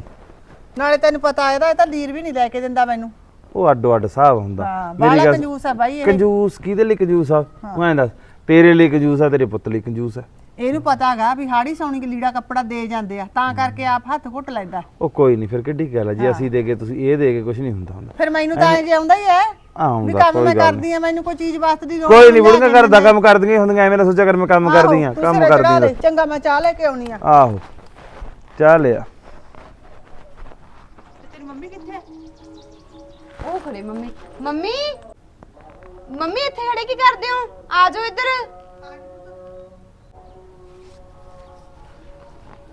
ਨਾਲੇ ਤੈਨੂੰ ਪਤਾ ਇਹਦਾ ਇਹ ਤਾਂ ਲੀਰ ਵੀ ਨਹੀਂ ਲੈ ਕੇ ਦਿੰਦਾ ਮੈਨੂੰ। ਉਹ ਅੱਡੋ ਅੱਡ ਹਿਸਾਬ ਹੁੰਦਾ। ਹਾਂ ਮੇਰੀ ਬਾਲਾ ਗੱਲ ਕੰਜੂਸ ਆ ਬਾਈ ਇਹ। ਕੰਜੂਸ ਕਿਹਦੇ ਲਈ ਕੰਜੂਸ ਆ? ਤੂੰ ਐਂ ਦੱਸ ਤੇਰੇ ਲਈ ਕੰਜੂਸ ਆ ਤੇਰੇ ਪੁੱਤ ਲਈ ਕੰਜੂਸ ਆ? ਇਹਨੂੰ ਪਤਾਗਾ ਵੀ ਹਾੜੀ ਸੌਣੀ ਕਿ ਲੀੜਾ ਕੱਪੜਾ ਦੇ ਜਾਂਦੇ ਆ ਤਾਂ ਕਰਕੇ ਆਪ ਹੱਥ ਘੁੱਟ ਲੈਂਦਾ। ਉਹ ਕੋਈ ਨਹੀਂ ਫਿਰ ਕਿੱਡੀ ਗੱਲ ਆ ਜੇ ਅਸੀਂ ਦੇ ਕੇ ਤੁਸੀਂ ਇਹ ਦੇ ਕੇ ਕੁਝ ਨਹੀਂ ਹੁੰਦਾ ਹੁੰਦਾ। ਫਿਰ ਮੈਨੂੰ ਤਾਂ ਇਹ ਆਉਂਦਾ ਹੀ ਹੈ ਵੀ ਆਉਂਦਾ ਕੰਮ ਕੋਈ ਮੈਂ ਗੱਲ ਕਰਦੀ ਆ ਮੈਨੂੰ ਕੋਈ ਚੀਜ਼ ਵਾਸਤੇ ਦੀ ਲੋੜ ਕੋਈ ਨਹੀਂ ਬੁੜੀਆਂ ਘਰ ਦਾ ਕੰਮ ਕਰਦੀਆਂ ਹੀ ਹੁੰਦੀਆਂ ਐਵੇਂ ਨਾ ਸੋਚਿਆ ਕਰ ਮੈਂ ਕੰਮ ਕਰਦੀ ਆ ਤੂੰ ਕੰਮ ਸਿਰੇ ਚੜ੍ਹਾ ਕਰਦੀ ਲੈ, ਚੰਗਾ ਮੈਂ ਚਾਹ ਲੈ ਕੇ ਆਉਣੀ ਆ। ਆਹੋ ਚਾਹ ਲਿਆ ਤੇਰੀ ਮੰਮੀ ਕਿੱਥੇ ਉਹ ਖੜੇ ਮੰਮੀ। ਮੰਮੀ? ਮੰਮੀ ਇੱਥੇ ਖੜੇ ਕੀ ਕਰਦੇ ਹੋ? ਆ ਜਾਓ ਇੱਧਰ।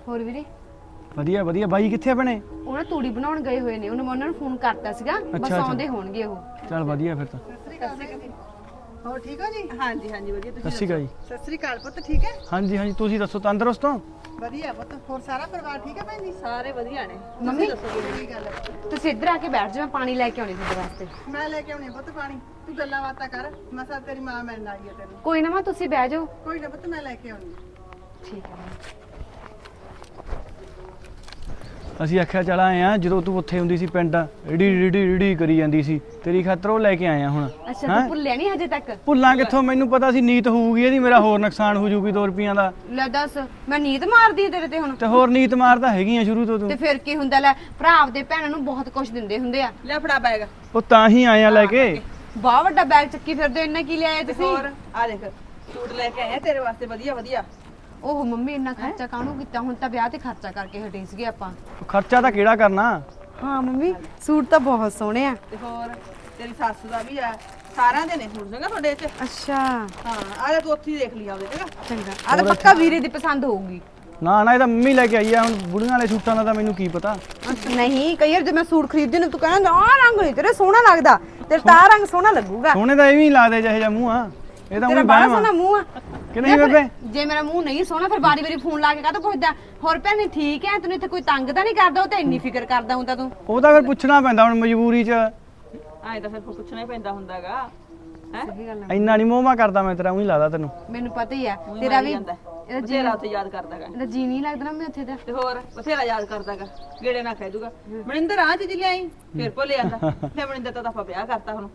ਹੋਰ ਵੀਰੇ? ਵਧੀਆ ਵਧੀਆ। ਬਾਈ ਕਿੱਥੇ ਆ ਭੈਣੇ? ਉਹ ਨਾ ਤੂੜੀ ਬਣਾਉਣ ਗਏ ਹੋਏ ਨੇ। ਉਹਨੇ ਮੈਂ ਉਹਨਾਂ ਨੂੰ ਫੋਨ ਕਰਤਾ ਸੀਗਾ। ਬਸ ਅੱਛਾ। ਆਉਂਦੇ ਹੋਣਗੇ ਉਹ। ਚੱਲ ਵਧੀਆ ਫਿਰ ਤਾਂ। ਹੋਰ ਠੀਕ ਹੋ ਜੀ? ਹਾਂਜੀ ਹਾਂਜੀ ਵਧੀਆ। ਸਤਿ ਸ਼੍ਰੀ ਅਕਾਲ ਜੀ। ਸਤਿ ਸ੍ਰੀ ਅਕਾਲ ਪੁੱਤ ਠੀਕ ਹੈ? ਹਾਂਜੀ ਹਾਂਜੀ ਤੁਸੀਂ ਦੱਸੋ ਤੰਦਰੁਸਤ ਹੋ? ਵਧੀਆ ਪੁੱਤ ਹੋਰ ਸਾਰਾ ਪਰਿਵਾਰ ਠੀਕ ਹੈ ਭੈਣ ਜੀ? ਸਾਰੇ ਵਧੀਆ ਨੇ। ਮੰਮੀ? ਕੀ ਗੱਲ ਹੈ। ਤੁਸੀਂ ਇੱਧਰ ਆ ਕੇ ਬੈਠ ਜਾਓ ਮੈਂ ਪਾਣੀ ਲੈ ਕੇ ਆਉਣੀ ਤੁਹਾਡੇ ਵਾਸਤੇ। ਮੈਂ ਲੈ ਕੇ ਆਉਣੀ ਆ ਪੁੱਤ ਪਾਣੀ। ਤੂੰ ਗੱਲਾਂ ਬਾਤਾਂ ਕਰ ਮਸਾ ਤੇਰੀ ਮਾਂ ਮਿਲਣ ਆਈ ਹੈ ਤੈਨੂੰ। ਕੋਈ ਨਾ ਮਾਂ ਤੁਸੀਂ ਬਹਿ ਜਾਓ। ਕੋਈ ਨਾ ਪੁੱਤ ਮੈਂ ਲੈ ਕੇ ਆਉਣੀ ਆ। ਠੀਕ ਹੈ ਅਸੀਂ ਆਖਿਆ ਚਲ ਆਏ ਆ ਜਦੋਂ ਤੂੰ ਉੱਥੇ ਹੁੰਦੀ ਸੀ ਪਿੰਡ ਰੀੜੀ ਰੀੜੀ ਰੀੜੀ ਕਰੀ ਜਾਂਦੀ ਸੀ। ਤੇਰੀ ਖਾਤਰ ਉਹ ਲੈ ਕੇ ਆਏ ਆ ਹੁਣ ਅੱਛਾ? ਤੂੰ ਭੁੱਲਿਆ ਨਹੀਂ ਹਜੇ ਤੱਕ? ਭੁੱਲਾਂ ਕਿੱਥੋਂ? ਮੈਨੂੰ ਪਤਾ ਸੀ ਨੀਤ ਹੋਊਗੀ ਇਹਦੀ ਮੇਰਾ ਹੋਰ ਨੁਕਸਾਨ ਹੋ ਜੂਗੀ 2 ਰੁਪਈਆਂ ਦਾ। ਲੈ ਦੱਸ ਮੈਂ ਨੀਤ ਮਾਰਦੀ ਆ ਤੇਰੇ ਤੇ ਹੁਣ। ਤੇ ਹੋਰ ਨੀਤ ਮਾਰਦਾ ਹੈਗੀ ਆ ਸ਼ੁਰੂ ਤੋਂ ਤੂੰ। ਤੇ ਫਿਰ ਕੀ ਹੁੰਦਾ ਲੈ ਭਰਾ ਆਪਦੇ ਭੈਣਾਂ ਨੂੰ ਬਹੁਤ ਕੁਝ ਦਿੰਦੇ ਹੁੰਦੇ ਆ। ਲੈ ਫੜਾ ਬੈਗ ਉਹ ਤਾਂ ਹੀ ਆਏ ਆ ਲੈ ਕੇ। ਬਾਹ ਵੱਡਾ ਬੈਗ ਚੱਕੀ ਫਿਰਦੇ ਇੰਨਾ ਕੀ ਲਿਆਏ ਤੁਸੀਂ? ਹੋਰ ਆ ਦੇਖ ਸੂਟ ਲੈ ਕੇ ਆਏ ਆ ਤੇਰੇ ਵਾਸਤੇ ਵਧੀਆ ਵਧੀਆ। ਓਹ ਮੰਮੀ ਇੰਨਾ ਖਰਚਾ ਕਾਹਨੂੰ ਕੀਤਾ? ਹੁਣ ਤਾਂ ਵਿਆਹ ਤੇ ਖਰਚਾ ਕਰਕੇ ਹਟੇ ਸੀਗੇ ਆਪਾਂ। ਖਰਚਾ ਤਾਂ ਕਿਹੜਾ ਕਰਨਾ? ਹਾਂ ਮੰਮੀ ਸੂਟ ਤਾਂ ਬਹੁਤ ਸੋਹਣੇ ਆ। ਤੇ ਹੋਰ ਤੇਰੀ ਸੱਸ ਦਾ ਵੀ ਆ। ਸਾਰਿਆਂ ਦੇ ਨੇ ਸੂਟ ਸੰਗਾ ਤੁਹਾਡੇ ਚ ਅੱਛਾ। ਹਾਂ ਆ ਲੈ ਤੂੰ ਉੱਥੇ ਹੀ ਦੇਖ ਲਈ ਆਉਂਦੇ ਚੰਗਾ? ਆ ਤਾਂ ਪੱਕਾ ਵੀਰੇ ਦੀ ਪਸੰਦ ਹੋਊਗੀ। ਨਾ ਨਾ ਇਹ ਤਾਂ ਮੰਮੀ ਲੈ ਕੇ ਆਈ ਆ। ਹੁਣ ਬੁੜੀਆਂ ਵਾਲੇ ਸੂਟਾਂ ਦਾ ਤਾਂ ਮੈਨੂੰ ਕੀ ਪਤਾ? ਨਹੀਂ ਕਈ ਵਾਰ ਜੇ ਮੈਂ ਸੂਟ ਖਰੀਦਦੀ ਨਾ ਤੂੰ ਕਹਿੰਦਾ ਆ ਰੰਗ ਨਹੀਂ ਤੇਰੇ ਸੋਹਣਾ ਲੱਗਦਾ। ਤੇਰੇ ਤਾਂ ਆਹ ਰੰਗ ਸੋਹਣਾ ਲੱਗੂਗਾ। ਸੋਹਣੇ ਤਾਂ ਐਵੇਂ ਹੀ ਲੱਗਦੇ ਜਿਹੇ ਜਿਹਾ ਮੂੰਹ ਆ। ਇਹ ਤਾਂ ਤੇਰਾ ਉਹੀ ਬਾਹਾਂ ਸੋਹਣਾ ਮੂੰਹ ਆ। ਕਿ ਨਹੀਂ ਜੇ ਫਿਰ- ਬੇਬੇ? ਜੇ ਮੇਰਾ ਮੂੰਹ ਨਹੀਂ ਸੋਹਣਾ ਫਿਰ ਵਾਰੀ ਵਾਰੀ ਫੋਨ ਲਾ ਕੇ ਕਾਹਤੋਂ ਪੁੱਛਦਾ? ਹੋਰ ਭੈਣੇ ਠੀਕ ਹੈ ਤੈਨੂੰ ਇੱਥੇ ਕੋਈ ਤੰਗ ਤਾਂ ਨਹੀਂ ਕਰਦਾ? ਉਹ ਤਾਂ ਇੰਨੀ ਫਿਕਰ ਕਰਦਾ ਹੁੰਦਾ ਤੂੰ। ਉਹ ਤਾਂ ਫਿਰ ਪੁੱਛਣਾ ਪੈਂਦਾ ਹੁਣ ਮਜਬੂਰੀ 'ਚ। ਐਂ ਤਾਂ ਫਿਰ ਪੁੱਛਣਾ ਹੀ ਪੈਂਦਾ ਹੁੰਦਾਗਾ। ਹੈ? ਸਹੀ ਗੱਲ ਇੰਨਾ ਨਹੀਂ ਮੋਹ ਮਾ ਕਰਦਾ ਮੈਂ ਤੇਰਾ ਉਹੀ ਲੱਗਦਾ ਤੈਨੂੰ। ਮੈਨੂੰ ਪਤਾ ਹੀ ਆ ਤੇਰਾ ਵੀ ਇਹਦਾ ਜੀ ਉੱਥੇ ਯਾਦ ਕਰਦਾਗਾ। ਇਹਦਾ ਜੀ ਨਹੀਂ ਲੱਗਦਾ ਨਾ ਮੈਂ ਉੱਥੇ ਦਾ ਤੇ ਹੋਰ ਬਥੇਰਾ ਯਾਦ ਕਰਦਾਗਾ। ਗੇੜੇ ਨਾ ਕਹਿ ਦੂਗਾ ਮਨਿੰਦਰ ਆ ਚੀਜ਼ ਲਿਆਈ ਫਿਰ ਭੁੱਲ ਜਾਂਦਾ। ਫਿਰ ਮਨਿੰਦਰ ਤਾਂ ਆਪਾਂ ਵਿਆਹ ਕਰਤਾ ਹੁਣ।